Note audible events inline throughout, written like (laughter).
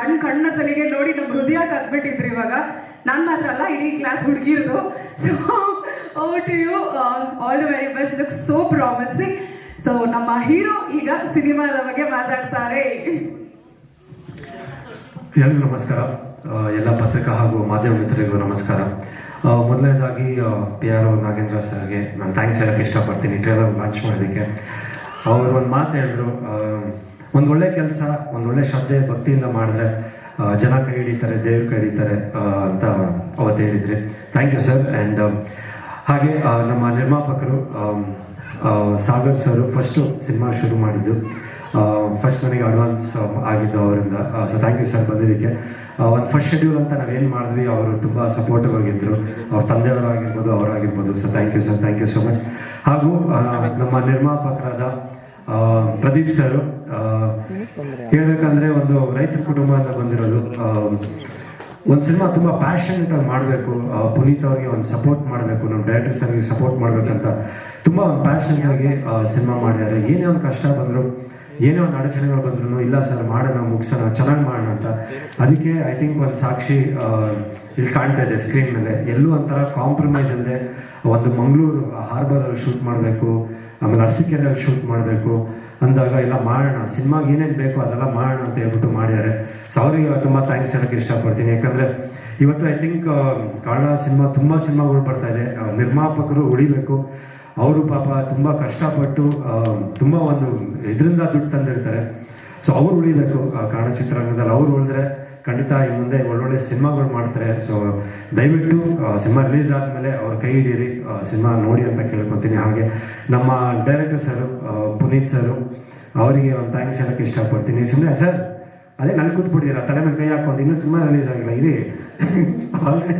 ಕಣ್ ಕಣ್ಣ ಸಲಿಗೆ ನೋಡಿ ನಮ್ಮ ಹೃದಯ ಕದ್ಬಿಟ್ಟಿದ್ರು ಇವಾಗ. ನಾನು ಮಾತ್ರ ಅಲ್ಲ, ಇಡೀ class ಹುಡುಗಿರ್ದು. So over to you all the very best look so promising so ನಮ್ಮ ಹೀರೋ ಈಗ ಸಿನಿಮಾದ ಬಗ್ಗೆ ಮಾತಾಡ್ತಾರೆ. ಎಲ್ಲರಿಗೂ ನಮಸ್ಕಾರ. ಎಲ್ಲ ಪತ್ರಿಕಾ ಹಾಗೂ ಮಾಧ್ಯಮ ಮಿತ್ರರಿಗೂ ನಮಸ್ಕಾರ. ಮೊದಲನೇದಾಗಿ ಪಿ ಆರ್ ನಾಗೇಂದ್ರ ಸರ್ಗೆ ನಾನು ಥ್ಯಾಂಕ್ಸ್ ಹೇಳಕ್ಕೆ ಇಷ್ಟಪಡ್ತೀನಿ. ಟ್ರೇಲರ್ ಲಾಂಚ್ ಮಾಡೋದಕ್ಕೆ ಅವರು ಒಂದು ಮಾತು ಹೇಳಿದ್ರು. ಒಂದು ಒಳ್ಳೆ ಕೆಲಸ, ಒಂದು ಒಳ್ಳೆ ಶ್ರದ್ಧೆ, ಭಕ್ತಿಯಿಂದ ಮಾಡಿದ್ರೆ ಜನ ಕೈ ಹಿಡಿತಾರೆ, ದೇವ್ರ ಕೈ ಹಿಡಿತಾರೆ ಅಂತ ಅವತ್ತು ಹೇಳಿದ್ರಿ. ಥ್ಯಾಂಕ್ ಯು ಸರ್ ಆ್ಯಂಡ್ ಹಾಗೆ ನಮ್ಮ ನಿರ್ಮಾಪಕರು ಸಾಗರ್ ಸರ್ ಫಸ್ಟು ಸಿನಿಮಾ ಶುರು ಮಾಡಿದ್ದು. ಫಸ್ಟ್ ನನಗೆ ಅಡ್ವಾನ್ಸ್ ಆಗಿದ್ದು ಅವರಿಂದ. ಸೊ ಥ್ಯಾಂಕ್ ಯು ಸರ್ ಬಂದಿದ್ದಕ್ಕೆ. ಒಂದು ಫಸ್ಟ್ ಶೆಡ್ಯೂಲ್ ಅಂತ ನಾವೇನು ಮಾಡಿದ್ವಿ, ಅವರು ತುಂಬ ಸಪೋರ್ಟಿವ್ ಆಗಿದ್ದರು ಅವ್ರ ತಂದೆಯವರಾಗಿರ್ಬೋದು ಅವರಾಗಿರ್ಬೋದು so thank you sir thank you so much ಹಾಗೂ ನಮ್ಮ ನಿರ್ಮಾಪಕರಾದ ಪ್ರದೀಪ್ ಸರ್ ಹೇಳ್ಬೇಕಂದ್ರೆ ಒಂದು ರೈತರ ಕುಟುಂಬದಿಂದ ಬಂದಿರೋದು ಒಂದು ಸಿನಿಮಾ ತುಂಬ ಪ್ಯಾಷನೇಟ್ ಆಗಿ ಮಾಡಬೇಕು ಪುನೀತ್ ಅವ್ರಿಗೆ ಒಂದು ಸಪೋರ್ಟ್ ಮಾಡಬೇಕು ನಮ್ಮ ಡೈರೆಕ್ಟರ್ ಸರ್ಗೆ ಸಪೋರ್ಟ್ ಮಾಡ್ಬೇಕಂತ ತುಂಬ ಒಂದು ಪ್ಯಾಷನ್ ಆಗಿ ಸಿನಿಮಾ ಮಾಡಿದ್ದಾರೆ. ಏನೇ ಒಂದು ಕಷ್ಟ ಬಂದರು ಏನೇ ಒಂದು ಅಡಚಣೆಗಳು ಬಂದ್ರು ಇಲ್ಲ ಸರ್ ಮಾಡೋಣ ಮುಗಿಸೋಣ ಚೆನ್ನಾಗಿ ಮಾಡೋಣ ಅಂತ. ಅದಕ್ಕೆ ಐ ಥಿಂಕ್ ಒಂದು ಸಾಕ್ಷಿ ಇಲ್ಲಿ ಕಾಣ್ತಾ ಇದೆ ಸ್ಕ್ರೀನ್ ಮೇಲೆ. ಎಲ್ಲೂ ಒಂಥರ ಕಾಂಪ್ರಮೈಸ್ ಅಂದರೆ ಒಂದು ಮಂಗಳೂರು ಹಾರ್ಬರಲ್ಲಿ ಶೂಟ್ ಮಾಡಬೇಕು ಆಮೇಲೆ ಅರಸೀಕೆರೆಯಲ್ಲಿ ಶೂಟ್ ಮಾಡಬೇಕು. ಅಂದಾಗ ಎಲ್ಲ ಮಾಡೋಣ, ಸಿನಿಮಾಗೆ ಏನೇನು ಬೇಕೋ ಅದೆಲ್ಲ ಮಾಡೋಣ ಅಂತ ಹೇಳ್ಬಿಟ್ಟು ಮಾಡಿದ್ದಾರೆ. ಸೊ ಅವರಿಗೆ ತುಂಬ ಥ್ಯಾಂಕ್ಸ್ ಹೇಳೋಕ್ಕೆ ಇಷ್ಟಪಡ್ತೀನಿ. ಯಾಕಂದರೆ ಇವತ್ತು ಐ ಥಿಂಕ್ ಕನ್ನಡ ಸಿನಿಮಾ, ತುಂಬ ಸಿನಿಮಾಗಳು ಬರ್ತಾ ಇದೆ. ನಿರ್ಮಾಪಕರು ಉಳಿಬೇಕು. ಅವರು ಪಾಪ ತುಂಬ ಕಷ್ಟಪಟ್ಟು ತುಂಬ ಒಂದು ಇದರಿಂದ ದುಡ್ಡು ತಂದಿರ್ತಾರೆ. ಸೊ ಅವ್ರು ಉಳಿಬೇಕು ಕನ್ನಡ ಚಿತ್ರರಂಗದಲ್ಲಿ ಅವ್ರು ಉಳಿದ್ರೆ ಖಂಡಿತ ಈ ಮುಂದೆ ಒಳ್ಳೊಳ್ಳೆ ಸಿನಿಮಾಗಳು ಮಾಡ್ತಾರೆ. ಸೊ ದಯವಿಟ್ಟು ಸಿನಿಮಾ ರಿಲೀಸ್ ಆದಮೇಲೆ ಅವ್ರ ಕೈ ಹಿಡೀರಿ. ಸಿನಿಮಾ ನೋಡಿ ಅಂತ ಕೇಳ್ಕೊತೀನಿ. ಹಾಗೆ ನಮ್ಮ ಡೈರೆಕ್ಟರ್ ಸರು ಪುನೀತ್ ಸರು ಅವರಿಗೆ ಒಂದು ಥ್ಯಾಂಕ್ಸ್ ಹೇಳಕ್ಕೆ ಇಷ್ಟಪಡ್ತೀನಿ. ಸುಮ್ಮನೆ ಸರ್ ಅದೇ ನಲ್ಲಿ ಕೂತ್ಬಿಟ್ಟಿದ್ದೀರಾ? ತಲೆ ಮೇಲೆ ಕೈ ಹಾಕೊಂಡು ಇನ್ನೂ ಸಿನಿಮಾ ರಿಲೀಸ್ ಆಗಿಲ್ಲ, ಇರಿ. (laughs) ಆಲ್ರೆಡಿ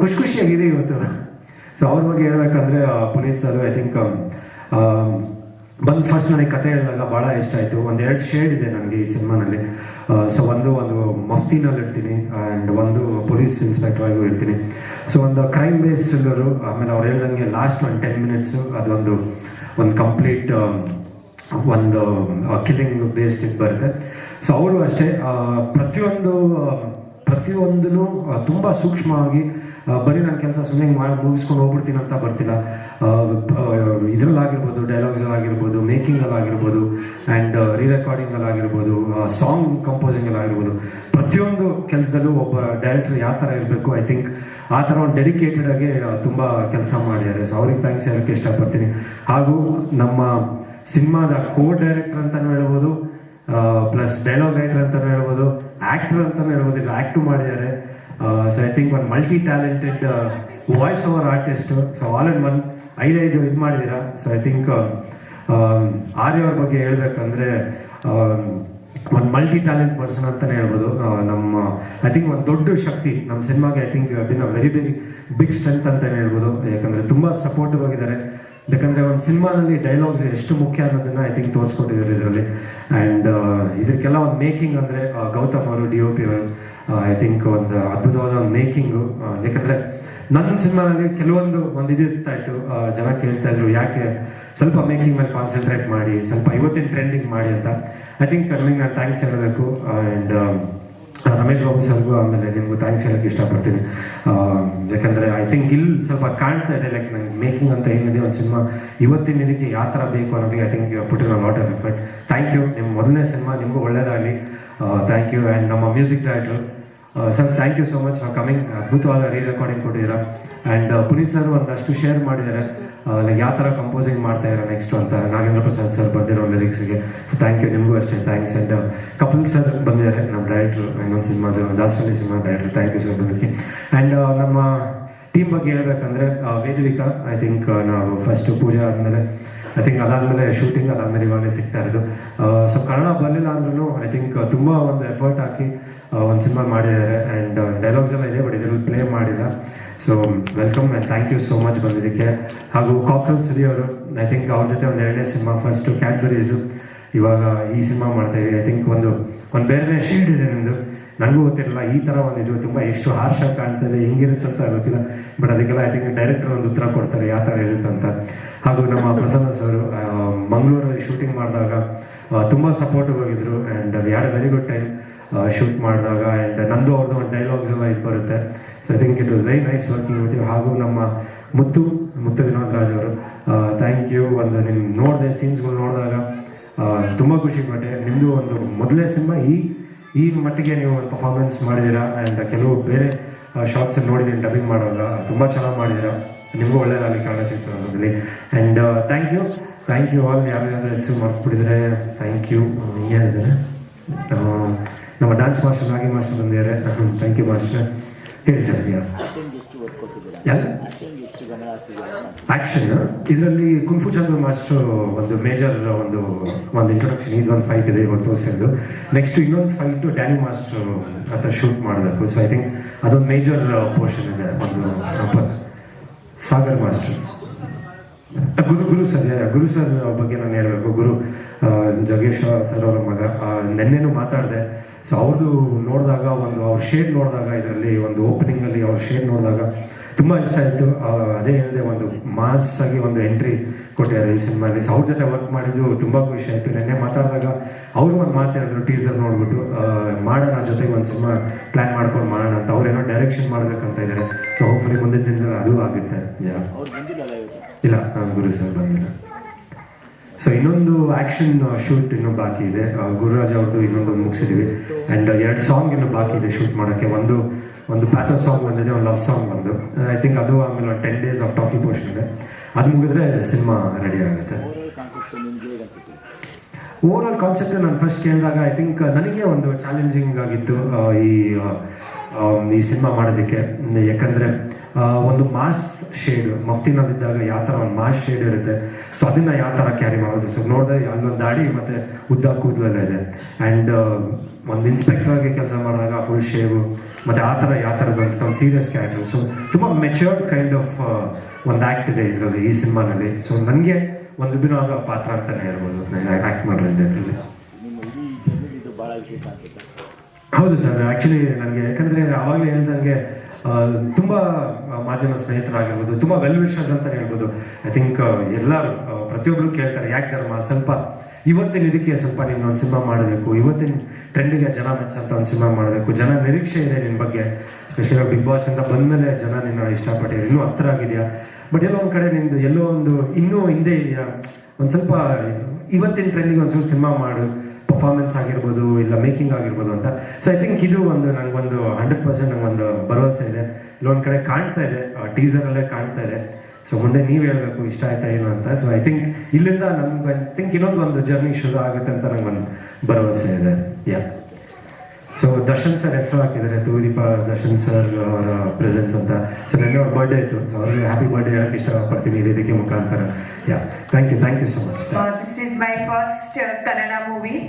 ಖುಷಿ ಖುಷಿಯಾಗಿರಿ ಇವತ್ತು. ಸೊ ಅವ್ರ ಬಗ್ಗೆ ಹೇಳ್ಬೇಕಂದ್ರೆ ಪುನೀತ್ ಸರ್ ಐ ಥಿಂಕ್ ಬಂದು ಫಸ್ಟ್ ನನಗೆ ಕತೆ ಹೇಳಿದಾಗ ಭಾಳ ಇಷ್ಟ ಆಯಿತು. ಒಂದು ಎರಡು ಶೇಡ್ ಇದೆ ನನಗೆ ಈ ಸಿನಿಮಾನಲ್ಲಿ. ಸೊ ಒಂದು ಒಂದು ಮಫ್ತಿನಲ್ಲಿ ಇರ್ತೀನಿ ಆ್ಯಂಡ್ ಒಂದು ಪೊಲೀಸ್ ಇನ್ಸ್ಪೆಕ್ಟರ್ ಆಗೂ ಇರ್ತೀನಿ. ಸೊ ಒಂದು ಕ್ರೈಮ್ ಬೇಸ್ ಥ್ರಿಲ್ಲರು ಆಮೇಲೆ ಅವ್ರು ಹೇಳ್ದಂಗೆ ಲಾಸ್ಟ್ ಒಂದು ಟೆನ್ ಮಿನಿಟ್ಸು ಅದೊಂದು, ಒಂದು ಕಂಪ್ಲೀಟ್ ಒಂದು ಕಿಲ್ಲಿಂಗ್ ಬೇಸ್ಡ್ ಇದು ಬರುತ್ತೆ. ಸೊ ಅವರು ಅಷ್ಟೇ ಪ್ರತಿಯೊಂದು ಪ್ರತಿಯೊಂದೂ ತುಂಬಾ ಸೂಕ್ಷ್ಮವಾಗಿ ಬರೀ ನನ್ನ ಕೆಲಸ ಸುಮ್ಮನೆ ಮಾಡಿ ಮುಗಿಸ್ಕೊಂಡು ಹೋಗ್ಬಿಡ್ತೀನಿ ಅಂತ ಬರ್ತಿಲ್ಲ. ಇದರಲ್ಲಾಗಿರ್ಬೋದು ಡೈಲಾಗ್ಸಲ್ಲಾಗಿರ್ಬೋದು ಮೇಕಿಂಗಲ್ಲಾಗಿರ್ಬೋದು ಆ್ಯಂಡ್ ರೀ ರೆಕಾರ್ಡಿಂಗಲ್ಲಾಗಿರ್ಬೋದು ಸಾಂಗ್ ಕಂಪೋಸಿಂಗಲ್ಲಾಗಿರ್ಬೋದು ಪ್ರತಿಯೊಂದು ಕೆಲಸದಲ್ಲೂ ಒಬ್ಬ ಡೈರೆಕ್ಟರ್ ಯಾವ ಥರ ಇರಬೇಕು ಐ ಥಿಂಕ್ ಆ ಥರ ಒಂದು ಡೆಡಿಕೇಟೆಡ್ ಆಗಿ ತುಂಬ ಕೆಲಸ ಮಾಡಿದ್ದಾರೆ. ಸೊ ಅವ್ರಿಗೆ ಥ್ಯಾಂಕ್ಸ್ ಹೇಳೋಕ್ಕೆ ಇಷ್ಟಪಡ್ತೀನಿ. ಹಾಗೂ ನಮ್ಮ ಸಿನಿಮಾದ ಕೋ ಡೈರೆಕ್ಟರ್ ಅಂತಲೂ ಹೇಳ್ಬೋದು ಪ್ಲಸ್ ಡೈಲಾಗ್ ರೈಟರ್ ಅಂತಲೂ ಹೇಳ್ಬೋದು ಆಕ್ಟರ್ ಅಂತಲೂ ಹೇಳ್ಬೋದು, ಇಲ್ಲ ಆ್ಯಕ್ಟು ಮಾಡಿದ್ದಾರೆ. So I think one multi talented voice over artist so all in one ಐದೈದು ಇದು ಮಾಡಿದ್ದೀರಾ? ಸೊ ಐ ಥಿಂಕ್ ಆರ್ಯವ್ರ ಬಗ್ಗೆ ಹೇಳ್ಬೇಕಂದ್ರೆ ಒಂದು ಮಲ್ಟಿ ಟ್ಯಾಲೆಂಟ್ ಪರ್ಸನ್ ಅಂತಲೇ ಹೇಳ್ಬೋದು. ಆ, ನಮ್ಮ ಐ ಥಿಂಕ್ ಒಂದು ದೊಡ್ಡ ಶಕ್ತಿ ನಮ್ಮ ಸಿನಿಮಾಗೆ I think been a very very big strength ಅಂತಲೇ ಹೇಳ್ಬೋದು. ಯಾಕಂದರೆ ತುಂಬ ಸಪೋರ್ಟಿವ್ ಆಗಿದ್ದಾರೆ. ಯಾಕಂದರೆ ಒಂದು ಸಿನಿಮಾನಲ್ಲಿ ಡೈಲಾಗ್ಸ್ ಎಷ್ಟು ಮುಖ್ಯ ಅನ್ನೋದನ್ನು ಐ ಥಿಂಕ್ ತೋರಿಸ್ಕೊಟ್ಟಿದ್ದಾರೆ ಇದರಲ್ಲಿ. ಆ್ಯಂಡ್ ಇದಕ್ಕೆಲ್ಲ ಒಂದು ಮೇಕಿಂಗ್ ಅಂದರೆ ಗೌತಮ್ ಅವರು ಡಿ ಒ ಪಿ ಅವರು ಐ ಥಿಂಕ್ ಒಂದು ಅದ್ಭುತವಾದ ಒಂದು ಮೇಕಿಂಗು ಯಾಕಂದರೆ ನನ್ನ ಸಿನಿಮಾನಲ್ಲಿ ಕೆಲವೊಂದು ಒಂದು ಇದು ಇರ್ತಾ ಇತ್ತು ಆ, ಜನ ಕೇಳ್ತಾ ಇದ್ರು ಯಾಕೆ ಸ್ವಲ್ಪ ಮೇಕಿಂಗ್ ಮೇಲೆ ಕಾನ್ಸಂಟ್ರೇಟ್ ಮಾಡಿ ಸ್ವಲ್ಪ ಇವತ್ತಿನ ಟ್ರೆಂಡಿಂಗ್ ಮಾಡಿ ಅಂತ. ಐ ಥಿಂಕ್ ನಿಮಗೆ ನಾನು ಥ್ಯಾಂಕ್ಸ್ ಹೇಳಬೇಕು ಆ್ಯಂಡ್ ರಮೇಶ್ ಬಾಬು ಸರ್ಗೂ ಆಮೇಲೆ ನಿಮಗೂ ಥ್ಯಾಂಕ್ಸ್ ಹೇಳಕ್ಕೆ ಇಷ್ಟಪಡ್ತೀನಿ. ಯಾಕಂದ್ರೆ ಐ ಥಿಂಕ್ ಇಲ್ಲಿ ಸ್ವಲ್ಪ ಕಾಣ್ತಾ ಇದೆ ಲೈಕ್ ನಂಗೆ ಮೇಕಿಂಗ್ ಅಂತ ಏನಿದೆ ಒಂದು ಸಿನಿಮಾ ಇವತ್ತಿನ ಇದಕ್ಕೆ ಯಾವ ಥರ ಬೇಕು ಅನ್ನೋದಕ್ಕೆ I think in lot of effort thank you ನಿಮ್ಮ ಮೊದಲನೇ ಸಿನಿಮಾ ನಿಮಗೂ ಒಳ್ಳೇದಾಗಲಿ. ಥ್ಯಾಂಕ್ ಯು ಆ್ಯಂಡ್ ನಮ್ಮ music director sir thank you so much for coming ಅದ್ಭುತವಾದ ರೀ ರೆಕಾರ್ಡಿಂಗ್ ಕೊಟ್ಟಿದ್ದೀರಾ ಆ್ಯಂಡ್ ಪುನೀತ್ ಸರ್ ಒಂದಷ್ಟು ಶೇರ್ ಮಾಡಿದ್ದಾರೆ. ಲೈಕ್ ಯಾವ ಥರ ಕಂಪೋಸಿಂಗ್ ಮಾಡ್ತಾ ಇರೋ ನೆಕ್ಸ್ಟ್ ಅಂತ ನಾಗೇಂದ್ರ ಪ್ರಸಾದ್ ಸರ್ ಬಂದಿರೋ ಲಿರಿಕ್ಸ್ಗೆ ಸೊ ಥ್ಯಾಂಕ್ ಯು ನಿಮಗೂ ಅಷ್ಟೇ ಥ್ಯಾಂಕ್ಸ್ ಆ್ಯಂಡ್ ಕಪಿಲ್ ಸರ್ ಬಂದಿದ್ದಾರೆ, ನಮ್ಮ ಡೈರೆಕ್ಟ್ರು ಇನ್ನೊಂದು ಸಿನಿಮಾದ ಜಾಸ್ತಿ cinema director thank you sir ಬಂದಕ್ಕೆ and ನಮ್ಮ ಟೀಮ್ ಬಗ್ಗೆ ಹೇಳ್ಬೇಕಂದ್ರೆ ವೇದವಿಕಾ ಐ ಥಿಂಕ್ ನಾವು ಫಸ್ಟ್ ಪೂಜೆ ಆದಮೇಲೆ ಐ ಥಿಂಕ್ ಅದಾದಮೇಲೆ ಶೂಟಿಂಗ್ ಅದಾದಮೇಲೆ ಇವಾಗಲೇ ಸಿಗ್ತಾ ಇರೋದು. ಸೊ ಕನ್ನಡ ಬರಲಿಲ್ಲ ಅಂದ್ರೂ ಐ ಥಿಂಕ್ ತುಂಬ ಒಂದು ಎಫರ್ಟ್ ಹಾಕಿ ಒಂದು ಸಿನಿಮಾ ಮಾಡಿದ್ದಾರೆ ಆ್ಯಂಡ್ ಡೈಲಾಗ್ಸ್ ಎಲ್ಲ ಇದೆ ಬಟ್ ಇದರಲ್ಲಿ ಪ್ಲೇ ಮಾಡಿಲ್ಲ. So welcome and thank you so much ಬಂದಿದ್ದಕ್ಕೆ. ಹಾಗೂ ಕಾಕ್ರಲ್ ಸುರಿ ಅವರು ಐ ಥಿಂಕ್ ಅವ್ರ ಜೊತೆ ಒಂದು ಎರಡನೇ ಸಿನಿಮಾ ಫಸ್ಟು ಕ್ಯಾಡ್ಬರೀಸು ಇವಾಗ ಈ ಸಿನಿಮಾ ಮಾಡ್ತಾ ಐ ಥಿಂಕ್ ಒಂದು ಒಂದು ಬೇರೆ ಶೇಡ್ ಇದೆ ನಿಮ್ಮದು ನನಗೂ ಗೊತ್ತಿರಲ್ಲ, ಈ ಥರ ಒಂದು ಇದು ತುಂಬ ಎಷ್ಟು ಹಾರ್ಶ್ ಆಗಿ ಕಾಣ್ತದೆ, ಹೆಂಗಿರುತ್ತೆ ಅಂತ ಗೊತ್ತಿಲ್ಲ. ಬಟ್ ಅದಕ್ಕೆಲ್ಲ ಐ ಥಿಂಕ್ ಡೈರೆಕ್ಟರ್ ಒಂದು ಉತ್ತರ ಕೊಡ್ತಾರೆ, ಯಾವ ಥರ ಇರುತ್ತೆ ಅಂತ. ಹಾಗೂ ನಮ್ಮ ಪ್ರಸನ್ನ ಸರ್ ಮಂಗಳೂರಲ್ಲಿ ಶೂಟಿಂಗ್ ಮಾಡಿದಾಗ ತುಂಬ ಸಪೋರ್ಟಿವ್ ಆಗಿದ್ರು. And we had a very good time shoot ಮಾಡಿದಾಗ ಆ್ಯಂಡ್ ನಂದು ಅವ್ರದ್ದು ಒಂದು ಡೈಲಾಗ್ಸ್ ಎಲ್ಲ ಇದು ಬರುತ್ತೆ. So I think it was very nice working with you ಹಾಗೂ ನಮ್ಮ ಮುತ್ತು ಮುತ್ತು ವಿನೋದ್ ರಾಜ್ ಅವರು ಥ್ಯಾಂಕ್ ಯು ಒಂದು ನಿಮ್ಮ ನೋಡಿದೆ ಸೀನ್ಸ್ಗಳು ನೋಡಿದಾಗ ತುಂಬ ಖುಷಿ ಪಟ್ಟೆ. ನಿಮ್ಮದು ಒಂದು ಮೊದಲೇ ಸಿನಿಮಾ ಈ ಈ ಮಟ್ಟಿಗೆ ನೀವು ಒಂದು ಪರ್ಫಾರ್ಮೆನ್ಸ್ ಮಾಡಿದ್ದೀರಾ? ಆ್ಯಂಡ್ ಕೆಲವು ಬೇರೆ ಶಾಪ್ಸಲ್ಲಿ ನೋಡಿದ್ದೀನಿ ಡಬ್ಬಿಂಗ್ ಮಾಡೋಲ್ಲ ತುಂಬ ಚೆನ್ನಾಗಿ ಮಾಡಿದ್ದೀರಾ? ನಿಮಗೂ ಒಳ್ಳೆಯದಾಗಲಿ ಕನ್ನಡ ಚಿತ್ರರಂಗದಲ್ಲಿ and thank you thank you all ಯಾರ್ಯಾರು ಹೆಸರು ಮರ್ತ್ಬಿಟ್ಟಿದ್ರೆ ಥ್ಯಾಂಕ್ ಯು ಹಿಂಗೇನಿದ್ದಾರೆ? ನಮ್ಮ ಡ್ಯಾನ್ಸ್ ಮಾಸ್ಟರ್ ನಾಗಿ ಮಾಸ್ಟರ್ ಬಂದಿದ್ದಾರೆ. ಥ್ಯಾಂಕ್ ಯು ಮಾಸ್ಟರ್ ಹೇಳಿ ಸರ್ ಆಕ್ಷನ್ ಇದರಲ್ಲಿ ಕುಂಫು ಚಂದ್ರ ಮಾಸ್ಟರ್ ಒಂದು ಮೇಜರ್ ಒಂದು ಒಂದು ಇಂಟ್ರೊಡಕ್ಷನ್ ಇದೊಂದು ಫೈಟ್ ಇದೆ ಇವತ್ತು ತೋರಿಸಿದ್ದು ನೆಕ್ಸ್ಟ್ ಇನ್ನೊಂದು ಫೈಟ್ ಡ್ಯಾನಿ ಮಾಸ್ಟರ್ ಹತ್ರ ಶೂಟ್ ಮಾಡಬೇಕು. ಸೊ ಐ ಥಿಂಕ್ ಅದೊಂದು ಮೇಜರ್ ಪೋರ್ಷನ್ ಇದೆ. ಒಂದು Sagar master Guru Guru sir Guru sir ಬಗ್ಗೆ ನಾನು ಹೇಳಬೇಕು. ಗುರು ಜಗೇಶ್ವರ ಜಗೇಶ ಸರ್ ಅವರ ಮಗ. ನೆನ್ನೆನೂ ಮಾತಾಡಿದೆ. ಸೊ ಅವ್ರದ್ದು ನೋಡಿದಾಗ ಒಂದು ಅವ್ರ ಶೇಡ್ ನೋಡಿದಾಗ ಇದರಲ್ಲಿ ಒಂದು ಓಪನಿಂಗ್ ಅಲ್ಲಿ ಅವ್ರ ಶೇಡ್ ನೋಡಿದಾಗ ತುಂಬಾ ಇಷ್ಟ ಆಯ್ತು. ಅದೇ ಹೇಳಿದೆ ಒಂದು ಮಾಸ್ ಆಗಿ ಒಂದು ಎಂಟ್ರಿ ಕೊಟ್ಟಿದ್ದಾರೆ ಈ ಸಿನಿಮಾಲಿ ಸೊ ಅವ್ರ ಜೊತೆ ವರ್ಕ್ ಮಾಡಿದ್ದು ತುಂಬಾ ಖುಷಿ ಆಯ್ತು. ನೆನ್ನೆ ಮಾತಾಡಿದಾಗ ಅವರು ಒಂದು ಮಾತು ಹೇಳಿದ್ರು ಟೀಸರ್ ನೋಡ್ಬಿಟ್ಟು ಮಾಡೋಣ ಜೊತೆಗೆ ಒಂದು ಸಿನಿಮಾ ಪ್ಲಾನ್ ಮಾಡ್ಕೊಂಡು ಮಾಡೋಣ ಅಂತ. ಅವ್ರೇನೋ ಡೈರೆಕ್ಷನ್ ಮಾಡ್ಬೇಕಂತ ಇದ್ದಾರೆ ಸೊ ಹೋಪ್ಫುಲಿ ಮುಂದಿನ ದಿನದಲ್ಲಿ ಅದು ಆಗುತ್ತೆ. ಇಲ್ಲ ಗುರು ಸರ್ ಬಂದಿಲ್ಲ. ಸೊ ಇನ್ನೊಂದು ಆಕ್ಷನ್ ಶೂಟ್ ಇನ್ನು ಬಾಕಿ ಇದೆ. ಆ, ಗುರುರಾಜ್ ಅವ್ರದ್ದು ಇನ್ನೊಂದು ಮುಗಿಸಿದೀವಿ. ಅಂಡ್ ಎರಡು ಸಾಂಗ್ ಇನ್ನೂ ಬಾಕಿ ಇದೆ ಶೂಟ್ ಮಾಡೋಕ್ಕೆ. ಒಂದು ಒಂದು ಪ್ಯಾಥೋ ಸಾಂಗ್ ಬಂದಿದೆ ಒಂದು ಲವ್ ಸಾಂಗ್ ಬಂದು. ಐ ಥಿಂಕ್ ಅದು ಆಮೇಲೆ ಒಂದು ten days of talkie portion ಇದೆ. ಅದು ಮುಗಿದ್ರೆ ಸಿನಿಮಾ ರೆಡಿ ಆಗುತ್ತೆ. ಓವರ್ ಆಲ್ ಕಾನ್ಸೆಪ್ಟ್ ನಾನು ಫಸ್ಟ್ ಕೇಳಿದಾಗ ಐ ಥಿಂಕ್ ನನಗೆ ಒಂದು ಚಾಲೆಂಜಿಂಗ್ ಆಗಿತ್ತು ಈ ಈ ಸಿನಿಮಾ ಮಾಡೋದಕ್ಕೆ. ಯಾಕಂದ್ರೆ ಒಂದು ಮಾಸ್ ಶೇಡ್, ಮಫ್ತಿನಲ್ಲಿದ್ದಾಗ ಯಾವ ಥರ ಒಂದು ಮಾಸ್ ಶೇಡ್ ಇರುತ್ತೆ. ಸೊ ಅದನ್ನ ಯಾವ ಥರ ಕ್ಯಾರಿ ಮಾಡೋದು? ಸೊ ನೋಡಿದ್ರೆ ಅಲ್ಲೊಂದು ದಾಡಿ ಮತ್ತೆ ಉದ್ದ ಕೂದಲೆಲ್ಲ ಇದೆ. ಆ್ಯಂಡ್ ಒಂದು ಇನ್ಸ್ಪೆಕ್ಟರ್ ಆಗಿ ಕೆಲಸ ಮಾಡಿದಾಗ ಫುಲ್ ಶೇವು ಮತ್ತೆ ಆ ಥರ ಯಾವ ಥರದ್ದು ಅಂತ ಒಂದು ಸೀರಿಯಸ್ ಕ್ಯಾರೆಕ್ಟರ್ ಸೊ ತುಂಬ ಮೆಚ್ಯೂರ್ಡ್ ಕೈಂಡ್ ಆಫ್ ಒಂದು ಆ್ಯಕ್ಟ್ ಇದೆ ಇದರಲ್ಲಿ, ಈ ಸಿನಿಮಾನಲ್ಲಿ. ಸೊ ನನಗೆ ಒಂದು ವಿಭಿನ್ನವಾದ ಪಾತ್ರ ಅಂತಾನೆ ಹೇಳ್ಬೋದು. ಆ್ಯಕ್ಟ್ ಮಾಡಿರೋದು ಇದರಲ್ಲಿ ಹೌದು ಸರ್ ಆ್ಯಕ್ಚುಲಿ ನನಗೆ, ಯಾಕಂದರೆ ಆವಾಗಲೇ ಹೇಳ್ದಂಗೆ ತುಂಬ ಮಾಧ್ಯಮ ಸ್ನೇಹಿತರಾಗಿರ್ಬೋದು, ತುಂಬ ವೆಲ್ ವಿಷರ್ಸ್ ಅಂತ ಹೇಳ್ಬೋದು ಐ ಥಿಂಕ್ ಎಲ್ಲರೂ ಪ್ರತಿಯೊಬ್ಬರು ಕೇಳ್ತಾರೆ, ಯಾಕೆ ಧರ್ಮ ಸ್ವಲ್ಪ ಇವತ್ತಿನ ಇದಕ್ಕೆ ಸ್ವಲ್ಪ ನೀನು ಒಂದು ಸಿನಿಮಾ ಮಾಡಬೇಕು, ಇವತ್ತಿನ ಟ್ರೆಂಡಿಗೆ ಜನ ಮೆಚ್ಚಂತ ಒಂದು ಸಿನಿಮಾ ಮಾಡಬೇಕು, ಜನ ನಿರೀಕ್ಷೆ ಇದೆ ನಿನ್ನ ಬಗ್ಗೆ. ಸ್ಪೆಷಲಿ ಬಿಗ್ ಬಾಸ್ ಅಂತ ಬಂದ ಮೇಲೆ ಜನ ನಿನ್ನ ಇಷ್ಟಪಟ್ಟಿದ್ರು ಇನ್ನೂ ಹತ್ರ ಆಗಿದೆಯಾ? ಬಟ್ ಎಲ್ಲೋ ಒಂದು ಕಡೆ ನಿಂದು, ಎಲ್ಲೋ ಒಂದು, ಇನ್ನೂ ಹಿಂದೆ ಇದೆಯಾ? ಒಂದು ಸ್ವಲ್ಪ, ಇವತ್ತಿನ ಟ್ರೆಂಡಿಗೆ ಒಂಚೂರು ಸಿನಿಮಾ ಮಾಡು. ಪರ್ಫಾರ್ಮೆನ್ಸ್ ಆಗಿರ್ಬೋದು ಇಲ್ಲ ಮೇಕಿಂಗ್ ಆಗಿರ್ಬೋದು ಅಂತ. ಸೊ ಐ ಥಿಂಕ್ ಇದು ಒಂದು ನನಗೊಂದು ಹಂಡ್ರೆಡ್ ಪರ್ಸೆಂಟ್ ನಂಗೊಂದು ಭರವಸೆ ಇದೆ. ಇಲ್ಲೊಂದು ಕಡೆ ಕಾಣ್ತಾ ಇದೆ ಟೀಸರ್ ಅಲ್ಲೇ ಕಾಣ್ತಾ ಇದೆ. ಸೊ ಮುಂದೆ ನೀವು ಹೇಳಬೇಕು, ಇಷ್ಟ ಆಯ್ತಾ ಏನು ಅಂತ. ಸೊ ಐ ಥಿಂಕ್ ಇಲ್ಲಿಂದ ನಮ್ಗೆ ಐ ಥಿಂಕ್ ಇನ್ನೊಂದು ಒಂದು ಜರ್ನಿ ಶುರು ಆಗುತ್ತೆ ಅಂತ ನಂಗೊಂದು ಭರವಸೆ ಇದೆ. ಯಾ ಸೊ ದರ್ಶನ್ ಸರ್ ಹೆಸರು ಹಾಕಿದ್ದಾರೆ ತೂದೀಪ ದರ್ಶನ್ ಸರ್ ಅವರ ಪ್ರೆಸೆನ್ಸ್ ಅಂತ ಸೊ ನೆನ್ನೆ ಅವ್ರ ಬರ್ಡೇ ಇತ್ತು ಸೊ ಅವ್ರಿಗೆ ಹ್ಯಾಪಿ ಬರ್ಡೇ ಹೇಳಕ್ಕೆ ಇಷ್ಟಪಡ್ತೀನಿ ಈ ವೇದಿಕೆ ಮುಖಾಂತರ ಯಾ thank you thank you so much Uh, this is my first uh, Kannada movie,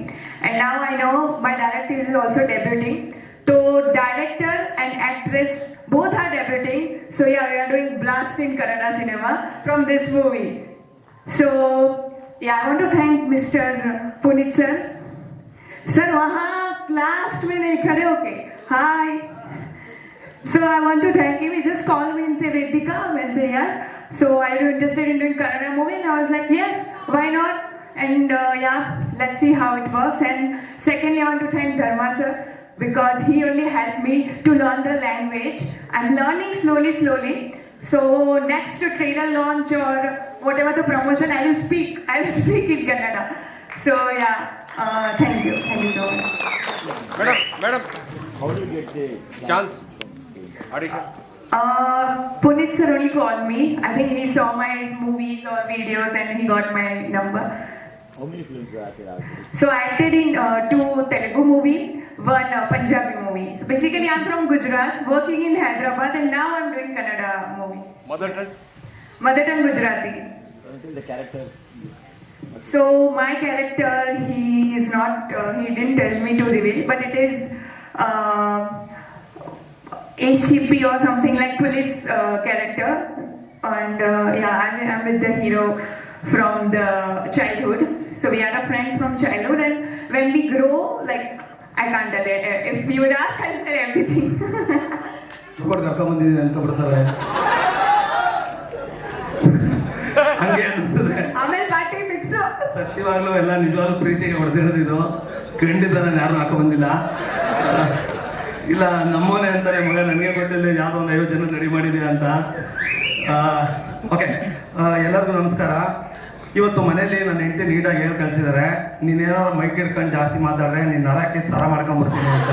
and now I know my director is also debuting. So director and actress both are debuting. So yeah, we are doing blast in Kannada cinema from this movie. So yeah, I want to thank Mr. Punit sir. Sir, वहाँ last में नहीं खड़े होके हाय So I want to thank him. He just called me and said, Vedika, and say yes. So are you interested in doing Kannada movie? And I was like, yes, why not? And uh, yeah, let's see how it works. And secondly, I want to thank Dharma sir because he only helped me to learn the language. I'm learning slowly, slowly. So next trailer launch or whatever the promotion, I will speak. I will (laughs) speak in Kannada. So yeah, Uh, thank you. Thank you so much. Madam, madam. How do you get the chance? Audition? Uh, Punit sir only called me. I think he saw my movies or videos and he got my number. How many films you acted So I acted in uh, two Telugu movie, one uh, Punjabi movie. So basically I'm from Gujarat, working in Hyderabad and now I'm doing Kannada movie. Mother tongue? Mother tongue Gujarati. The character? So my character, he is not, uh, he didn't tell me to reveal, but it is uh, ACP or something like police uh, character. And uh, yeah, I'm, I'm with the hero from the childhood. So we are friends from childhood, and when we grow, like I can't tell it. If you would ask, I'll say everything. (laughs) ಸತ್ಯವಾಗ್ಲೂ ಎಲ್ಲ ನಿಜವಾಗ್ಲೂ ಪ್ರೀತಿಗೆ ಹೊಡೆದಿರೋದು ಇದು. ಖಂಡಿತ ನಾನು ಯಾರು ಹಾಕೋ ಬಂದಿಲ್ಲ. ಇಲ್ಲ, ನಮ್ಮೋನೆ ಅಂತಾರೆ ಮಗ ನನಗೆ ಗೊತ್ತಿಲ್ಲ ಯಾವುದೋ ಒಂದು ಐವತ್ತು ಜನ ರೆಡಿ ಮಾಡಿದೆ ಅಂತ. ಓಕೆ ಎಲ್ಲರಿಗೂ ನಮಸ್ಕಾರ. ಇವತ್ತು ಮನೇಲಿ ನನ್ನ ಹೆಂಡತಿ ನೀಟಾಗಿ ಹೇಳಿ ಕಳ್ಸಿದ್ದಾರೆ ನೀನೇನೋ ಮೈಕ್ ಹಿಡ್ಕೊಂಡು ಜಾಸ್ತಿ ಮಾತಾಡ್ರೆ ನೀನು ನರಕ್ಕೆ ಸರ ಮಾಡ್ಕೊಂಡ್ಬಿಡ್ತೀನಿ ಅಂತ.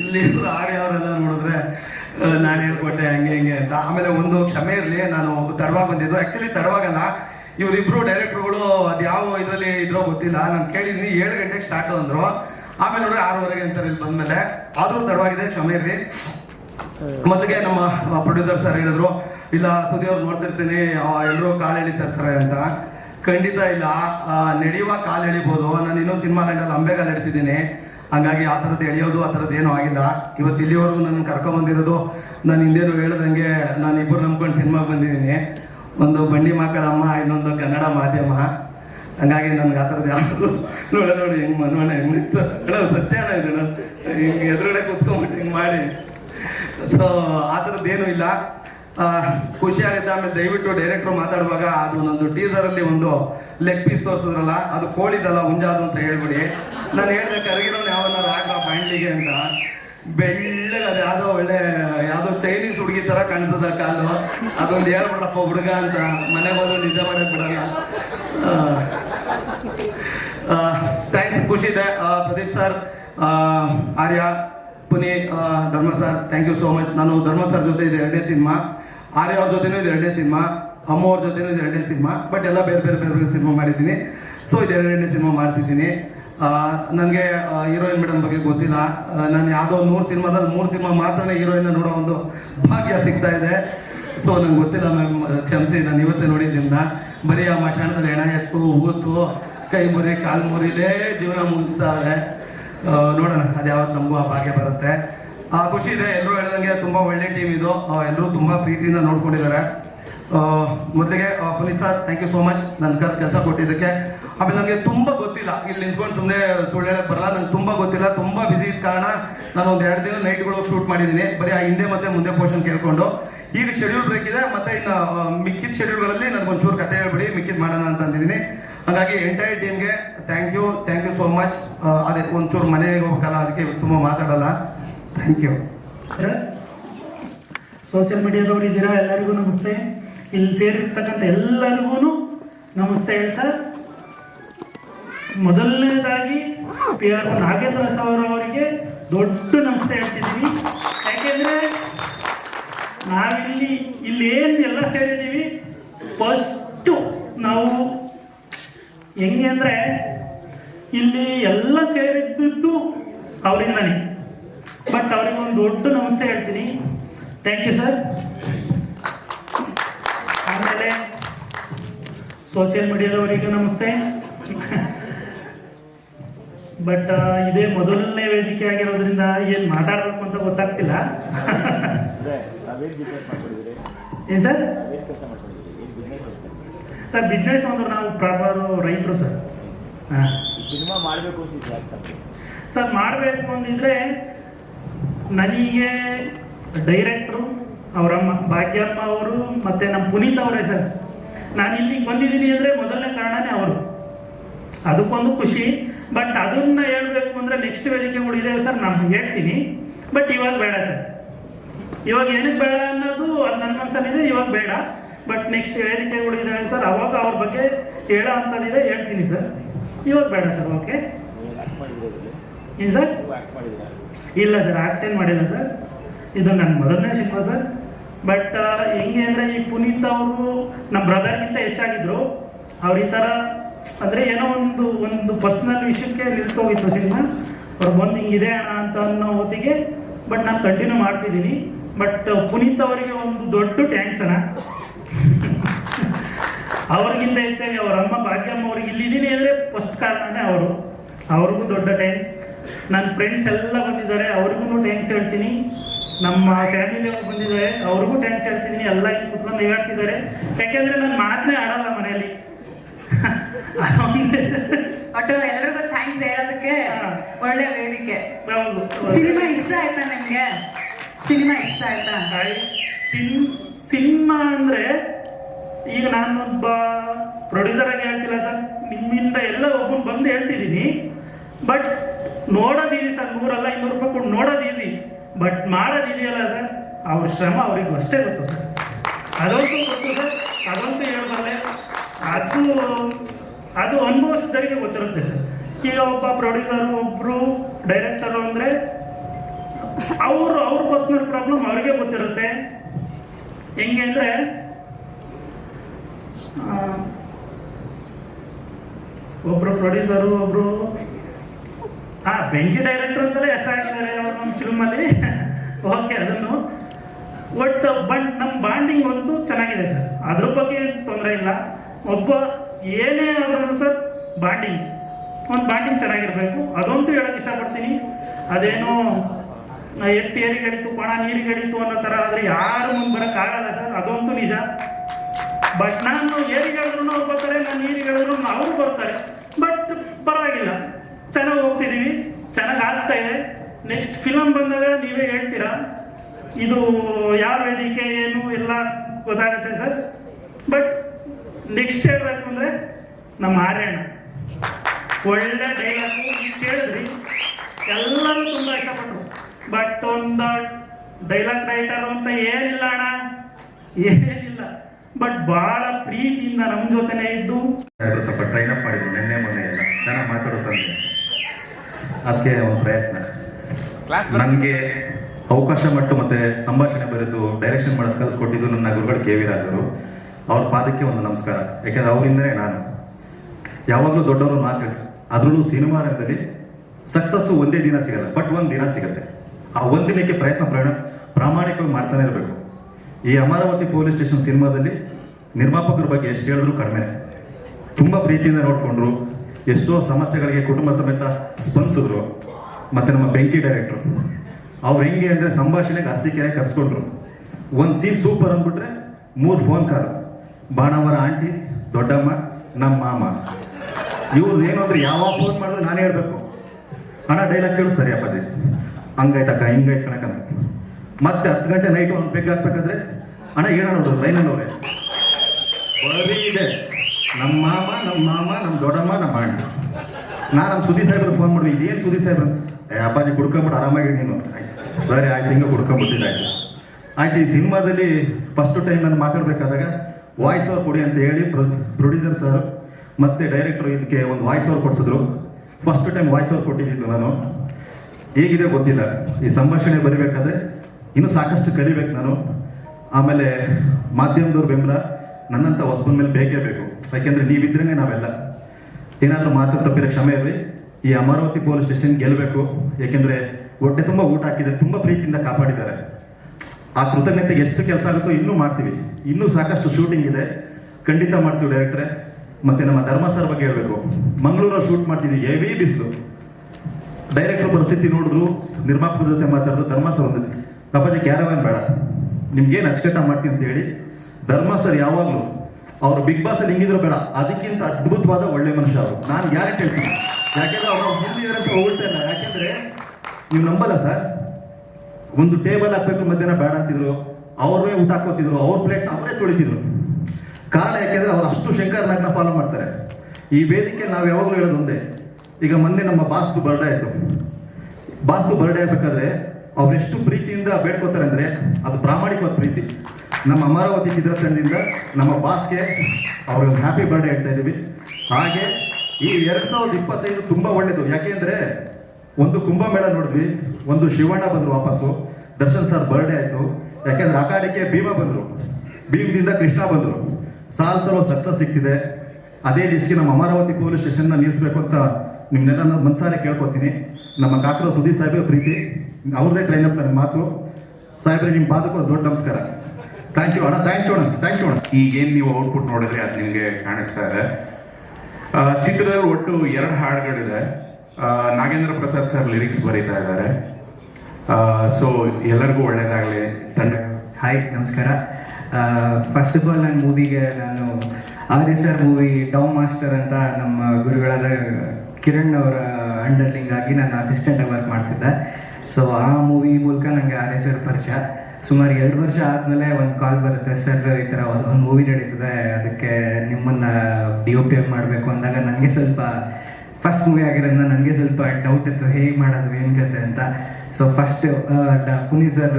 ಇಲ್ಲಿ ಆರು ಆರ್ಯವರೆಲ್ಲ ನೋಡಿದ್ರೆ ನಾನು ಹೇಳ್ಕೊಟ್ಟೆ, ಹಂಗೆ, ಹಿಂಗೆ ಅಂತ. ಆಮೇಲೆ ಒಂದು ಕ್ಷಮೆ ಇರಲಿ, ನಾನು ತಡವಾಗಿ ಬಂದಿದ್ದು. ಆ್ಯಕ್ಚುಲಿ ತಡವಾಗಲ್ಲ. ಇವರಿಬ್ರು ಡೈರೆಕ್ಟರ್ಗಳು ಅದು ಯಾವ ಇದರಲ್ಲಿ ಇದ್ರೋ ಗೊತ್ತಿಲ್ಲ. ನಾನು ಕೇಳಿದ್ದೀನಿ ಏಳು ಗಂಟೆಗೆ ಸ್ಟಾರ್ಟ್ ಅಂದರು. ಆಮೇಲೆ ನೋಡ್ರಿ ಆರೂವರೆಗೆ ಅಂತಾರೆ ಇಲ್ಲಿ ಬಂದಮೇಲೆ. ಆದರೂ ತಡವಾಗಿದೆ, ಕ್ಷಮೆ ಇರಲಿ ಮೊದಲಿಗೆ ನಮ್ಮ ಪ್ರೊಡ್ಯೂಸರ್ ಸರ್ ಹೇಳಿದ್ರು, ಇಲ್ಲ ಸುದಿ ಅವ್ರು ನೋಡ್ತಿರ್ತೀನಿ ಎಲ್ಲರೂ ಕಾಲು ಎಳಿತಾ ಅಂತ. ಖಂಡಿತ ಇಲ್ಲ. ನಡೆಯುವ ಕಾಲು ಎಳಿಬೋದು. ನಾನು ಇನ್ನೂ ಸಿನಿಮಾ ಲ್ಯಾಂಡಲ್ಲಿ ಅಂಬೆಗಾಲ್ ಎಳಿತಿದ್ದೀನಿ. ಹಂಗಾಗಿ ಆ ಥರದ್ದು ಎಳೆಯೋದು, ಆ ಥರದ್ದು ಏನೂ ಆಗಿಲ್ಲ. ಇವತ್ತು ಇಲ್ಲಿವರೆಗೂ ನನ್ನ ಕರ್ಕೊಂಬಂದಿರೋದು, ನಾನು ಹಿಂದೇನು ಹೇಳ್ದಂಗೆ ನಾನು ಇಬ್ಬರು ನಂಬ್ಕೊಂಡು ಸಿನಿಮಾಗೆ ಬಂದಿದ್ದೀನಿ. ಒಂದು ಬಂಡಿ ಮಕ್ಕಳ ಅಮ್ಮ, ಇನ್ನೊಂದು ಕನ್ನಡ ಮಾಧ್ಯಮ. ಹಂಗಾಗಿ ನನ್ಗೆ ಆ ಥರದ್ದು ಯಾವುದು ನೋಡ, ನೋಡಿ, ಹಿಂಗೆ ಮನವಣ್ಣ ಹೆಂಗಿತ್ತು ಅಣ್ಣ, ಸತ್ಯ ಇದು. ಹಿಂಗೆ ಎದುರುಗಡೆ ಕೂತ್ಕೊಂಡ್ಬಿಟ್ಟು ಹಿಂಗೆ ಮಾಡಿ. ಸೊ ಆ ಥರದ್ದೇನು ಇಲ್ಲ. ಖುಷಿ ಆಗುತ್ತೆ. ಆಮೇಲೆ ದಯವಿಟ್ಟು ಡೈರೆಕ್ಟ್ರು ಮಾತಾಡುವಾಗ ಅದು ನಂದು ಟೀಸರಲ್ಲಿ ಒಂದು ಲೆಗ್ ಪೀಸ್ ತೋರಿಸಿದ್ರಲ್ಲ, ಅದು ಕೋಳಿದಲ್ಲ, ಹುಂಜಾದು ಅಂತ ಹೇಳ್ಬಿಡಿ. ನಾನು ಹೇಳ್ದೆ, ಕರಗಿರೋನು ಯಾವನ್ನ ರಾಗ ಬಾಂಡ್ಲಿಗೆ ಅಂತ. ಬೆಳ್ಳಗೆ ಅದು ಯಾವುದೋ ಒಳ್ಳೆ, ಯಾವುದೋ ಚೈನೀಸ್ ಥರ ಕಾಣ್ತದ ಕಾಲು. ಅದೊಂದು ಹೇಳ್ಬಿಡಪ್ಪ ಹುಡುಗ ಅಂತ. ಮನೆಗೆ ಹೋದ್ರೆ ನಿಜ ಮಾಡಕ್ ಬಿಡಲ್ಲ. ಥ್ಯಾಂಕ್ಸ್ ಖುಷಿ ಇದೆ. Pradeep sir Arya, Puni Dharma sir thank you so much ನಾನು ಧರ್ಮ ಸರ್ ಜೊತೆ ಇದು ಎರಡನೇ ಸಿನಿಮಾ ಆರ್ಯ ಅವ್ರ ಜೊತೆನೂ ಇದು ಎರಡನೇ ಸಿನಿಮಾ ಅಮ್ಮ ಅವ್ರ ಜೊತೆನೂ ಇದು ಎರಡನೇ ಸಿನಿಮಾ ಬಟ್ ಎಲ್ಲ ಬೇರೆ ಬೇರೆ ಬೇರೆ ಬೇರೆ ಸಿನಿಮಾ ಮಾಡಿದ್ದೀನಿ. ಸೊ ಇದು ಎರಡನೇ ಸಿನಿಮಾ ಮಾಡ್ತಿದ್ದೀನಿ. ನನಗೆ ಹೀರೋಯಿನ್ ಮೇಡಮ್ ಬಗ್ಗೆ ಗೊತ್ತಿಲ್ಲ. ನಾನು ಯಾವುದೋ ನೂರು ಸಿನಿಮಾದಲ್ಲಿ ಮೂರು ಸಿನಿಮಾ ಮಾತ್ರನೇ ಹೀರೋಯಿನ್ನ ನೋಡೋ ಒಂದು ಭಾಗ್ಯ ಸಿಗ್ತಾ ಇದೆ. ಸೊ ನಂಗೆ ಗೊತ್ತಿಲ್ಲ ಮ್ಯಾಮ್, ಕ್ಷಮಿಸಿ, ನಾನು ಇವತ್ತೇ ನೋಡಿದ್ದಿಂದ ಬರೀ ಆ ಮಶಾಣದಲ್ಲಿ ಹೆಣ ಎತ್ತು ಹೂತು ಕೈ ಮುರಿ, ಕಾಲು ಮುರಿಲೇ ಜೀವನ ಮುಗಿಸ್ತಾವೆ ನೋಡೋಣ, ಅದು ಯಾವತ್ತು ನಮಗೂ ಆ ಭಾಗ್ಯ ಬರುತ್ತೆ. ಆ, ಖುಷಿ ಇದೆ ಎಲ್ಲರೂ ಹೇಳ್ದಂಗೆ ತುಂಬ ಒಳ್ಳೆ ಟೀಮ್ ಇದು. ಎಲ್ಲರೂ ತುಂಬ ಪ್ರೀತಿಯಿಂದ ನೋಡ್ಕೊಂಡಿದ್ದಾರೆ. ಮೊದಲಿಗೆ Puneeth sir thank you so much ನನ್ನ ಕರ್ ಕೆಲಸ ಕೊಟ್ಟಿದ್ದಕ್ಕೆ. ಆಮೇಲೆ ನನಗೆ ತುಂಬಾ ಗೊತ್ತಿಲ್ಲ. ಇಲ್ಲಿ ನಿಂತ್ಕೊಂಡು ಸುಮ್ಮನೆ ಸುಳ್ಳು ಹೇಳಕ್ ಬರಲ್ಲ. ನಂಗೆ ತುಂಬಾ ಗೊತ್ತಿಲ್ಲ. ತುಂಬಾ ಬಿಸಿ ಇದ್ದ ಕಾರಣ ನಾನು ಒಂದು ಎರಡು ದಿನ ನೈಟ್ಗಳು ಶೂಟ್ ಮಾಡಿದ್ದೀನಿ ಬರೀ ಆ ಹಿಂದೆ ಮತ್ತೆ ಮುಂದೆ ಪೋರ್ಷನ್ ಕೇಳ್ಕೊಂಡು. ಈಗ ಶೆಡ್ಯೂಲ್ ಬ್ರೇಕ್ ಇದೆ. ಮತ್ತೆ ಇನ್ನು ಮಿಕ್ಕಿದ ಶೆಡ್ಯೂಲ್ಗಳಲ್ಲಿ ನನಗೊಂಚೂರು ಕತೆ ಹೇಳ್ಬಿಡಿ. ಮಿಕ್ಕಿದ್ ಮಾಡೋಣ ಅಂತ ಅಂದಿದ್ದೀನಿ ಹಾಗಾಗಿ ಎಂಟೈರ್ ಟೀಮ್ಗೆ thank you thank you so much ಅದೇ ಒಂಚೂರು ಮನೆಗೆ ಹೋಗ್ಬೇಕಲ್ಲ. ಅದಕ್ಕೆ ತುಂಬ ಮಾತಾಡಲ್ಲ. ಥ್ಯಾಂಕ್ ಯು ಸೋಷಿಯಲ್ ಮೀಡಿಯಾದವ್ರು ಇದ್ದೀರಾ? ಎಲ್ಲರಿಗೂ ನಮಸ್ತೆ. ಇಲ್ಲಿ ಸೇರಿರ್ತಕ್ಕಂಥ ಎಲ್ಲರಿಗೂ ನಮಸ್ತೆ ಹೇಳ್ತಾ ಮೊದಲನೇದಾಗಿ ಪಿ ಆರ್ ನಾಗೇಂದ್ರ ಸಾವರ ಅವರಿಗೆ ದೊಡ್ಡ ನಮಸ್ತೆ ಹೇಳ್ತಿದ್ದೀವಿ ಯಾಕೆಂದರೆ ನಾವಿಲ್ಲಿ ಇಲ್ಲಿ ಏನು ಎಲ್ಲ ಸೇರಿದ್ದೀವಿ? ಫಸ್ಟು ನಾವು ಹೆಂಗೆ ಅಂದರೆ ಇಲ್ಲಿ ಎಲ್ಲ ಸೇರಿದ್ದು ಅವರಿಂದನೇ. ಬಟ್ ಅವ್ರಿಗೆ ಒಂದು ದೊಡ್ಡ ನಮಸ್ತೆ ಹೇಳ್ತೀನಿ. ಥ್ಯಾಂಕ್ ಯು ಸರ್ ಆಮೇಲೆ ಸೋಷಿಯಲ್ ಮೀಡಿಯಾದವರಿಗೂ ನಮಸ್ತೆ. ಬಟ್ ಇದೇ ಮೊದಲನೇ ವೇದಿಕೆ ಆಗಿರೋದ್ರಿಂದ ಏನು ಮಾತಾಡಬೇಕು ಅಂತ ಗೊತ್ತಾಗ್ತಿಲ್ಲ. ಏನು ಸರ್? ಸರ್ ಬಿಸ್ನೆಸ್ ಅಂದ್ರೆ ನಾವು ಪ್ರಾಪರ್ ರೈತರು ಸರ್. ಹಾಂ. ಸಿನಿಮಾ ಮಾಡಬೇಕು ಸರ್ ಮಾಡಬೇಕು ಅಂದಿದ್ರೆ ನನಗೆ ಡೈರೆಕ್ಟ್ರು ಅವರಮ್ಮ ಭಾಗ್ಯಮ್ಮ ಅವರು ಮತ್ತು ನಮ್ಮ ಪುನೀತ್ ಅವರೇ ಸರ್. ನಾನು ಇಲ್ಲಿಗೆ ಬಂದಿದ್ದೀನಿ ಅಂದರೆ ಮೊದಲನೇ ಕಾರಣನೇ ಅವರು. ಅದಕ್ಕೊಂದು ಖುಷಿ. ಬಟ್ ಅದನ್ನ ಹೇಳ್ಬೇಕು ಅಂದ್ರೆ ನೆಕ್ಸ್ಟ್ ವೇದಿಕೆಗಳಿದೆ ಸರ್, ನಾನು ಹೇಳ್ತೀನಿ. ಬಟ್ ಇವಾಗ ಬೇಡ ಸರ್. ಇವಾಗ ಏನಕ್ಕೆ ಬೇಡ ಅನ್ನೋದು ಅದು ನನ್ನ ಮನಸ್ಸಲ್ಲಿದೆ ಇವಾಗ ಬೇಡ. ಬಟ್ ನೆಕ್ಸ್ಟ್ ವೇದಿಕೆಗಳಿದೆ ಸರ್, ಅವಾಗ ಅವ್ರ ಬಗ್ಗೆ ಹೇಳೋ ಅಂಥದ್ದಿದೆ ಹೇಳ್ತೀನಿ ಸರ್. ಇವಾಗ ಬೇಡ ಸರ್, ಓಕೆ? ಏನು ಸರ್? ಇಲ್ಲ ಸರ್ ಆಕ್ಟ್ ಏನು ಮಾಡಿಲ್ಲ ಸರ್. ಇದು ನನ್ನ ಮೊದಲನೇ ಶಿಲ್ಪ ಸರ್. ಬಟ್ ಹೆಂಗೆ ಅಂದರೆ ಈ ಪುನೀತ್ ಅವರು ನಮ್ಮ ಬ್ರದರ್ಗಿಂತ ಹೆಚ್ಚಾಗಿದ್ರು. ಅವ್ರ ಈ ಥರ ಅಂದರೆ ಏನೋ ಒಂದು ಒಂದು ಪರ್ಸ್ನಲ್ ವಿಷಯಕ್ಕೆ ನಿಲ್ತೋಗಿತ್ತು ಸಿನಿಮಾ. ಅವ್ರು ಬಂದು ಹಿಂಗಿದೆ ಅಣ್ಣ ಅಂತ ಅನ್ನೋ ಹೊತ್ತಿಗೆ ಬಟ್ ನಾನು ಕಂಟಿನ್ಯೂ ಮಾಡ್ತಿದ್ದೀನಿ. ಬಟ್ ಪುನೀತ್ ಅವರಿಗೆ ಒಂದು ದೊಡ್ಡ ಟ್ಯಾಂಕ್ಸ್ ಅಣ್ಣ. ಅವ್ರಿಗಿಂತ ಹೆಚ್ಚಾಗಿ ಅವ್ರ ಅಮ್ಮ ಭಾಗ್ಯಮ್ಮ ಅವ್ರಿಗೆ ಇಲ್ಲಿದ್ದೀನಿ ಅಂದರೆ ಫಸ್ಟ್ ಕಾರಣನೇ ಅವರು. ಅವ್ರಿಗೂ ದೊಡ್ಡ ಟ್ಯಾಂಕ್ಸ್ ನನ್ನ ಫ್ರೆಂಡ್ಸ್ ಎಲ್ಲ ಬಂದಿದ್ದಾರೆ, ಅವ್ರಿಗೂ ಟ್ಯಾಂಕ್ಸ್ ಹೇಳ್ತೀನಿ. ನಮ್ಮ ಫ್ಯಾಮಿಲಿ ಅವ್ರು ಬಂದಿದ್ದಾರೆ, ಅವ್ರಿಗೂ ಟ್ಯಾಂಕ್ಸ್ ಹೇಳ್ತಿದ್ದೀನಿ. ಎಲ್ಲ ಇಲ್ಲಿ ಕುತ್ಕೊಂಡು ಹೇಳ್ತಿದ್ದಾರೆ. ಯಾಕೆಂದರೆ ನಾನು ಮಾತನ್ನೇ ಆಡಲ್ಲ ಮನೆಯಲ್ಲಿ. (laughs) ಒಟ್ಟು ಎಲ್ಲರಿಗೂ ಥ್ಯಾಂಕ್ಸ್ ಹೇಳೋದಕ್ಕೆ. ಒಳ್ಳೆ ವೇದಿಕೆ. ಸಿನಿಮಾ ಇಷ್ಟ ಆಯ್ತಾ ನಿಮ್ಗೆ? ಸಿನಿಮಾ ಇಷ್ಟ ಆಯ್ತಾ? ಸಿನ್ ಸಿನಿಮಾ ಅಂದ್ರೆ ಈಗ ನಾನೊಬ್ಬ ಪ್ರೊಡ್ಯೂಸರ್ ಆಗಿ ಹೇಳ್ತಿಲ್ಲ ಸರ್ ನಿಮ್ಮಿಂದ ಎಲ್ಲ ಒಬ್ಬನು ಬಂದು ಹೇಳ್ತಿದ್ದೀನಿ. ಬಟ್ ನೋಡೋದು ಈಸಿ ಸರ್ ನೂರಲ್ಲ ಇನ್ನೂರು ರೂಪಾಯಿ ಕೊಟ್ಟು ನೋಡೋದು ಈಸಿ ಬಟ್ ಮಾಡೋದು ಇದೆಯಲ್ಲ ಸರ್ ಅವ್ರ ಶ್ರಮ ಅವ್ರಿಗೆ ಅಷ್ಟೇ ಗೊತ್ತು ಸರ್ ಅದಂತೂ ಗೊತ್ತು ಸರ್ ಅದಂತೂ ಹೇಳ್ಬಲ್ಲೆ. ಅದು ಅದು ಅನುಭವಿಸಿದವರಿಗೆ ಗೊತ್ತಿರುತ್ತೆ ಸರ್. ಈಗ ಒಬ್ಬ ಪ್ರೊಡ್ಯೂಸರು ಒಬ್ಬರು ಡೈರೆಕ್ಟರು ಅಂದರೆ ಅವರು, ಅವ್ರ ಪರ್ಸ್ನಲ್ ಪ್ರಾಬ್ಲಮ್ ಅವ್ರಿಗೆ ಗೊತ್ತಿರುತ್ತೆ. ಹೆಂಗೆ ಅಂದರೆ ಒಬ್ಬರು ಪ್ರೊಡ್ಯೂಸರು ಒಬ್ಬರು ಆ, ಬೆಂಕಿ ಡೈರೆಕ್ಟರ್ ಅಂತಲೇ ಹೆಸರಾಗಿದ್ದಾರೆ ಅವರು ನಮ್ಮ ಫಿಲ್ಮಲ್ಲಿ ಓಕೆ (laughs) ಅದನ್ನು. ಒಟ್ಟು ಬಟ್ ನಮ್ಮ ಬಾಂಡಿಂಗ್ ಅಂತೂ ಚೆನ್ನಾಗಿದೆ ಸರ್. ಅದ್ರ ಬಗ್ಗೆ ತೊಂದರೆ ಇಲ್ಲ. ಒಬ್ಬ ಏನೇ ಆದ್ರೂ ಸರ್ ಬಾಂಡಿಂಗ್ ಒಂದು ಬಾಂಡಿಂಗ್ ಚೆನ್ನಾಗಿರ್ಬೇಕು. ಅದಂತೂ ಹೇಳಕ್ ಇಷ್ಟಪಡ್ತೀನಿ. ಅದೇನೋ ಎತ್ತು ಎತ್ತಿ ಏರಿಗಡಿತು, ಪಣ ನೀರಿಗಡಿತು ಅನ್ನೋ ಥರ ಆದರೆ ಯಾರು ಮುಂದೆ ಬರೋಕ್ಕಾಗಲ್ಲ ಸರ್. ಅದಂತೂ ನಿಜ. ಬಟ್ ನಾನು ಏರಿಗಳಿದ್ರು ಅವ್ರು ಬರ್ತಾರೆ, ನಾನು ನೀರಿಗಳಿದ್ರು ಅವರು ಬರ್ತಾರೆ. ಬಟ್ ಪರವಾಗಿಲ್ಲ. ಚೆನ್ನಾಗಿ ಹೋಗ್ತಿದ್ದೀವಿ ಚೆನ್ನಾಗಿ ಆಗ್ತಾ ಇದೆ. ನೆಕ್ಸ್ಟ್ ಫಿಲಮ್ ಬಂದಾಗ ನೀವೇ ಹೇಳ್ತೀರಾ? ಇದು ಯಾವ ವೇದಿಕೆ, ಏನು ಎಲ್ಲ ಗೊತ್ತಾಗುತ್ತೆ ಸರ್. ಬಟ್ ನೆಕ್ಸ್ಟ್ ಹೇಳ್ಬೇಕು ಅಂದ್ರೆ ನಮ್ಮ ಆರ್ಯಣ ಒಳ್ಳೆ ಡೈಲಾಗು ಈಗ ಕೇಳಿದ್ರಿ. ಎಲ್ಲರೂ ತುಂಬಾ ಇಷ್ಟಪಟ್ಟರು ಬಟ್ ಒಂದು ಡೈಲಾಗ್ ರೈಟರ್ ಅಂತ ಏನಿಲ್ಲ ಅಣ್ಣ. ಏನಿಲ್ಲ. ಬಟ್ ಬಹಳ ಪ್ರೀತಿಯಿಂದ ನಮ್ಮ ಜೊತೆನೆ ಇದ್ದು. ಸ್ವಲ್ಪ ಟ್ರೈನ್ ಅಪ್ ಮಾಡಿದ್ರು ನಿನ್ನೆ ಮೊನ್ನೆ ಎಲ್ಲ. ಚೆನ್ನಾಗಿ ಮಾತಾಡುತ್ತಂತೆ ಅದಕ್ಕೆ ಒಂದು ಪ್ರಯತ್ನ. ನನ್ಗೆ ನನಗೆ ಅವಕಾಶ ಮಟ್ಟು ಮತ್ತೆ ಸಂಭಾಷಣೆ ಬರೆದು ಡೈರೆಕ್ಷನ್ ಮಾಡೋದು ಕಲಿಸ್ಕೊಟ್ಟಿದ್ದು ನನ್ನ ಗುರುಗಳು ಕೆ ವಿ ರಾಜರು. ಅವ್ರ ಪಾದಕ್ಕೆ ಒಂದು ನಮಸ್ಕಾರ. ಯಾಕೆಂದ್ರೆ ಅವರಿಂದನೇ ನಾನು. ಯಾವಾಗಲೂ ದೊಡ್ಡವರು ಮಾತಾಡಿ ಅದರಲ್ಲೂ ಸಿನಿಮಾ ರಂಗದಲ್ಲಿ ಸಕ್ಸಸ್ಸು ಒಂದೇ ದಿನ ಸಿಗಲ್ಲ ಬಟ್ ಒಂದು ದಿನ ಸಿಗುತ್ತೆ. ಆ ಒಂದು ದಿನಕ್ಕೆ ಪ್ರಯತ್ನ ಪ್ರಯಾಣ ಪ್ರಾಮಾಣಿಕವಾಗಿ ಮಾಡ್ತಾನೆ ಇರಬೇಕು. ಈ ಅಮರಾವತಿ ಪೊಲೀಸ್ ಸ್ಟೇಷನ್ ಸಿನಿಮಾದಲ್ಲಿ ನಿರ್ಮಾಪಕರ ಬಗ್ಗೆ ಎಷ್ಟು ಹೇಳಿದ್ರು ಕಡಿಮೆ ತುಂಬ ಪ್ರೀತಿಯಿಂದ ನೋಡಿಕೊಂಡ್ರು. ಎಷ್ಟೋ ಸಮಸ್ಯೆಗಳಿಗೆ ಕುಟುಂಬ ಸಮೇತ ಸ್ಪಂದಿಸಿದ್ರು. ಮತ್ತು ನಮ್ಮ ಬೆಂಕಿ ಡೈರೆಕ್ಟ್ರು ಅವ್ರು ಹೆಂಗೆ ಅಂದರೆ ಸಂಭಾಷಣೆಗೆ ಅರಸಿಕೆರೆ ಕರ್ಸ್ಕೊಂಡ್ರು. ಒಂದು ಸೀನ್ ಸೂಪರ್ ಅಂದ್ಬಿಟ್ರೆ ಮೂರು ಫೋನ್ ಕಾಲ್ ಬಾಣವರ ಆಂಟಿ, ದೊಡ್ಡಮ್ಮ, ನಮ್ಮ ಮಾಮ. ಇವ್ರು ಏನು ಅಂದ್ರೆ ಯಾವಾಗ ಫೋನ್ ಮಾಡಿದ್ರು ನಾನು ಹೇಳ್ಬೇಕು. ಅಣ್ಣ ಡೈಲಾಗ್ ಕೇಳು ಸರಿ ಅಪ್ಪಾಜಿ. ಹಂಗಾಯ್ತಕ್ಕ ಹಿಂಗಾಯ್ತು ಕಣಕಂತ ಮತ್ತೆ ಹತ್ತು ಗಂಟೆ ನೈಟ್ ಒಂದು ಪೆಗ್ ಹಾಕ್ಬೇಕಾದ್ರೆ ಅಣ್ಣ ಏನಾಡೋದು ಲೈನ್ ಲೈನಲ್ಲಿ ಅವ್ರೆ ಬರೀ ಇದೆ. ನಮ್ಮ ಮಾಮ ನಮ್ಮ ಮಾಮ, ನಮ್ಮ ದೊಡ್ಡಮ್ಮ, ನಮ್ಮ ಆಂಟಿ. ನಾನು ನಮ್ಮ ಸುದಿ ಸಾಹೇಬ್ರಿಗೆ ಫೋನ್ ಮಾಡಿ ಇದೇನು ಸುದಿ ಸಾಹೇಬ್ರ ಏ, ಅಪ್ಪಾಜಿ ಕುಡ್ಕೊಂಬಿಟ್ಟು ಆರಾಮಾಗಿ ನೀನು. ಅಂತ ಆಯ್ತು. ಬರೀ ಆಯ್ತು, ಹಿಂಗೆ ಕುಡ್ಕೊಂಬಿಟ್ಟಿದ್ದಾಯ್ತು. ಆಯ್ತು, ಈ ಸಿನಿಮಾದಲ್ಲಿ ಫಸ್ಟ್ ಟೈಮ್ ನಾನು ಮಾತಾಡ್ಬೇಕಾದಾಗ ವಾಯ್ಸ್ ಓವರ್ ಕೊಡಿ ಅಂತ ಹೇಳಿ ಪ್ರೊಡ್ಯೂಸರ್ ಸರ್ ಮತ್ತೆ ಡೈರೆಕ್ಟರ್ ಇದಕ್ಕೆ ಒಂದು ವಾಯ್ಸ್ ಓವರ್ ಕೊಡಿಸಿದ್ರು. ಫಸ್ಟ್ ಟೈಮ್ ವಾಯ್ಸ್ ಓವರ್ ಕೊಟ್ಟಿದ್ದು ನಾನು. ಹೇಗಿದೆ ಗೊತ್ತಿಲ್ಲ. ಈ ಸಂಭಾಷಣೆ ಬರಿಬೇಕಾದ್ರೆ ಇನ್ನೂ ಸಾಕಷ್ಟು ಕಲಿಬೇಕು ನಾನು. ಆಮೇಲೆ ಮಾಧ್ಯಮದವ್ರ ಬೆಂಬಲ ನನ್ನಂಥ ಹೊಸಬನ ಮೇಲೆ ಬೇಕೇ ಬೇಕು. ಯಾಕೆಂದ್ರೆ ನೀವಿದ್ರೇ ನಾವೆಲ್ಲ. ಏನಾದರೂ ಮಾತು ತಪ್ಪಿರೋ ಕ್ಷಮೆ ಇರಲಿ. ಈ ಅಮರಾವತಿ ಪೊಲೀಸ್ ಸ್ಟೇಷನ್ ಗೆಲ್ಲಬೇಕು ಯಾಕೆಂದ್ರೆ ಹೊಟ್ಟೆ ತುಂಬ ಊಟ ಹಾಕಿದೆ. ತುಂಬ ಪ್ರೀತಿಯಿಂದ ಕಾಪಾಡಿದ್ದಾರೆ. ಆ ಕೃತಜ್ಞತೆಗೆ ಎಷ್ಟು ಕೆಲಸ ಆಗುತ್ತೋ ಇನ್ನೂ ಮಾಡ್ತೀವಿ. ಇನ್ನೂ ಸಾಕಷ್ಟು ಶೂಟಿಂಗ್ ಇದೆ. ಖಂಡಿತ ಮಾಡ್ತೀವಿ ಡೈರೆಕ್ಟ್ರೆ ಮತ್ತೆ ನಮ್ಮ ಧರ್ಮ ಸರ್ ಬಗ್ಗೆ ಹೇಳಬೇಕು. ಮಂಗಳೂರಲ್ಲಿ ಶೂಟ್ ಮಾಡ್ತಿದ್ವಿ ಹೆವಿ ಬಿಸಿಲು. ಡೈರೆಕ್ಟರ್ ಪರಿಸ್ಥಿತಿ ನೋಡಿದ್ರು, ನಿರ್ಮಾಪಕರ ಜೊತೆ ಮಾತಾಡಿದ್ರು, ಧರ್ಮ ಸರ್ ಒಂದು ಅಪ್ಪಾಜಿ ಕ್ಯಾರವನ್ ಬೇಡ. ನಿಮ್ಗೇನು ಅಚ್ಚುಕಟ್ಟ ಮಾಡ್ತೀನಿ ಅಂತ ಹೇಳಿ, ಧರ್ಮ ಸರ್ ಯಾವಾಗಲೂ ಅವರು ಬಿಗ್ ಬಾಸ್ ಅಲ್ಲಿ ಹೆಂಗಿದ್ರು ಬೇಡ. ಅದಕ್ಕಿಂತ ಅದ್ಭುತವಾದ ಒಳ್ಳೆ ಮನುಷ್ಯ ಅವರು. ನಾನು ಗ್ಯಾರಂಟಿ ಹೇಳ್ತೀನಿ. ಯಾಕೆಂದ್ರೆ ಅವರು ಹಿಂದಿದ್ರೆ ಅಂತ ಹೋಗ್ತಾ ಇಲ್ಲ. ಯಾಕೆಂದ್ರೆ, ನೀವು ನಂಬಲ್ಲ ಸರ್ ಒಂದು ಟೇಬಲ್ ಹಾಕ್ಬೇಕು, ಮಧ್ಯಾಹ್ನ ಬೇಡ ಅಂತಿದ್ರು. ಅವ್ರೇ ಊಟ ಹಾಕೋತಿದ್ರು ಅವ್ರ ಪ್ಲೇಟ್ ಅವರೇ ತೊಳಿತಿದ್ರು. ಕಾರಣ ಯಾಕೆಂದ್ರೆ ಅವ್ರು ಅಷ್ಟು ಶಂಕರ್ನಾಗ್ನ ಫಾಲೋ ಮಾಡ್ತಾರೆ. ಈ ವೇದಿಕೆ ನಾವು ಯಾವಾಗಲೂ ಹೇಳೋದೊಂದೇ ಈಗ ಮೊನ್ನೆ ನಮ್ಮ ಬಾಸ್ತು ಬರ್ಡೇ ಆಯ್ತು. ಬಾಸ್ತು ಬರ್ಡೇ ಆಗ್ಬೇಕಾದ್ರೆ ಎಷ್ಟು ಪ್ರೀತಿಯಿಂದ ಬೇಡ್ಕೋತಾರೆ ಅಂದ್ರೆ ಅದು ಪ್ರಾಮಾಣಿಕವಾದ ಪ್ರೀತಿ. ನಮ್ಮ ಅಮರಾವತಿ ಚಿತ್ರತಂಡದಿಂದ ನಮ್ಮ ಬಾಸ್ಗೆ ಅವ್ರಿಗೆ ಹ್ಯಾಪಿ ಬರ್ಡೇ ಹೇಳ್ತಾ ಇದ್ದೀವಿ. ಹಾಗೆ ಈ ಎರಡ್ ಸಾವಿರದ ಇಪ್ಪತ್ತೈದು ತುಂಬಾ ಒಳ್ಳೆಯದು ಯಾಕೆಂದರೆ ಒಂದು ಕುಂಭಮೇಳ ನೋಡಿದ್ವಿ, ಒಂದು ಶಿವಣ್ಣ ಬಂದರು ವಾಪಸ್ಸು. ದರ್ಶನ್ ಸರ್ ಬರ್ಡೇ ಆಯ್ತು. ಯಾಕೆಂದ್ರೆ ಅಖಾಡಕ್ಕೆ ಭೀಮ ಬಂದ್ರು. ಭೀಮದಿಂದ ಕೃಷ್ಣ ಬಂದ್ರು. ಸಾಲ್ ಸಲ ಸಕ್ಸಸ್ ಸಿಗ್ತಿದೆ ಅದೇ ಲಿಸ್ಟ್ಗೆ ನಮ್ಮ ಅಮರಾವತಿ ಪೊಲೀಸ್ ಸ್ಟೇಷನ್ನ ನಿಲ್ಲಿಸ್ಬೇಕು ಅಂತ ನಿಮ್ನೆಲ್ಲ ನಾನು ಮನ್ಸಾರೆ ಕೇಳ್ಕೊತೀನಿ. ನಮ್ಮ ಕಾಕರೋ ಸುದೀಪ್ ಸಾಹೇಬ್ರ ಪ್ರೀತಿ ಅವ್ರದೇ ಟ್ರೈನ್ ಅಪ್ ನನ್ನ ಮಾತು. ಸಾಹೇಬ್ರೆ ನಿಮ್ಮ ಪಾದಕ್ಕೂ ದೊಡ್ಡ ನಮಸ್ಕಾರ. ಥ್ಯಾಂಕ್ ಯು ಅಣ್ಣ ಥ್ಯಾಂಕ್ ಯು ಅಣ್ಣ ಥ್ಯಾಂಕ್ ಯು ಅಣ್ಣ. ಈಗೇನು ನೀವು ಔಟ್ಪುಟ್ ನೋಡಿದ್ರೆ ಅದು ನಿಮಗೆ ಕಾಣಿಸ್ತಾ ಇದೆ. ಚಿತ್ರದಲ್ಲಿ ಒಟ್ಟು ಎರಡು ಹಾಡುಗಳಿದೆ. ನಾಗೇಂದ್ರ ಪ್ರಸಾದ್ ಸರ್ ಲಿರಿಕ್ಸ್ ಬರೀತಾ ಇದ್ದಾರೆ. ಸೊ ಎಲ್ಲರಿಗೂ ಒಳ್ಳೆಯದಾಗಲಿ ತಂಡ ಹಾಯ್ ನಮಸ್ಕಾರ. ಫಸ್ಟ್ ಆಫ್ ಆಲ್ ನನ್ನ ಮೂವಿಗೆ ನಾನು R S R movie down master ಅಂತ ನಮ್ಮ ಗುರುಗಳಾದ ಕಿರಣ್ ಅವರ ಅಂಡರ್ಲಿಂಗ್ ಆಗಿ ನಾನು ಅಸಿಸ್ಟೆಂಟ್ ವರ್ಕ್ ಮಾಡ್ತಿದ್ದೆ. ಸೊ ಆ ಮೂವಿ ಮೂಲಕ ನನಗೆ ಆರ್ ಎಸ್ ಆರ್ ಪರಿಚಯ. ಸುಮಾರು ಎರಡು ವರ್ಷ ಆದಮೇಲೆ ಒಂದು ಕಾಲ್ ಬರುತ್ತೆ ಸರ್ ಈ ಥರ ಹೊಸ ಒಂದು ಮೂವಿ ನಡೀತದೆ. ಅದಕ್ಕೆ ನಿಮ್ಮನ್ನು ಡಿ ಮಾಡಬೇಕು ಅಂದಾಗ ನನಗೆ ಸ್ವಲ್ಪ ಫಸ್ಟ್ ಮೂವಿ ಆಗಿರೋದ್ರಿಂದ ನನಗೆ ಸ್ವಲ್ಪ ಡೌಟ್ ಇತ್ತು ಹೇಗೆ ಮಾಡೋದು ಏನು ಕತೆ ಅಂತ. ಸೊ ಫಸ್ಟ್ ಪುನೀತ್ ಸರ್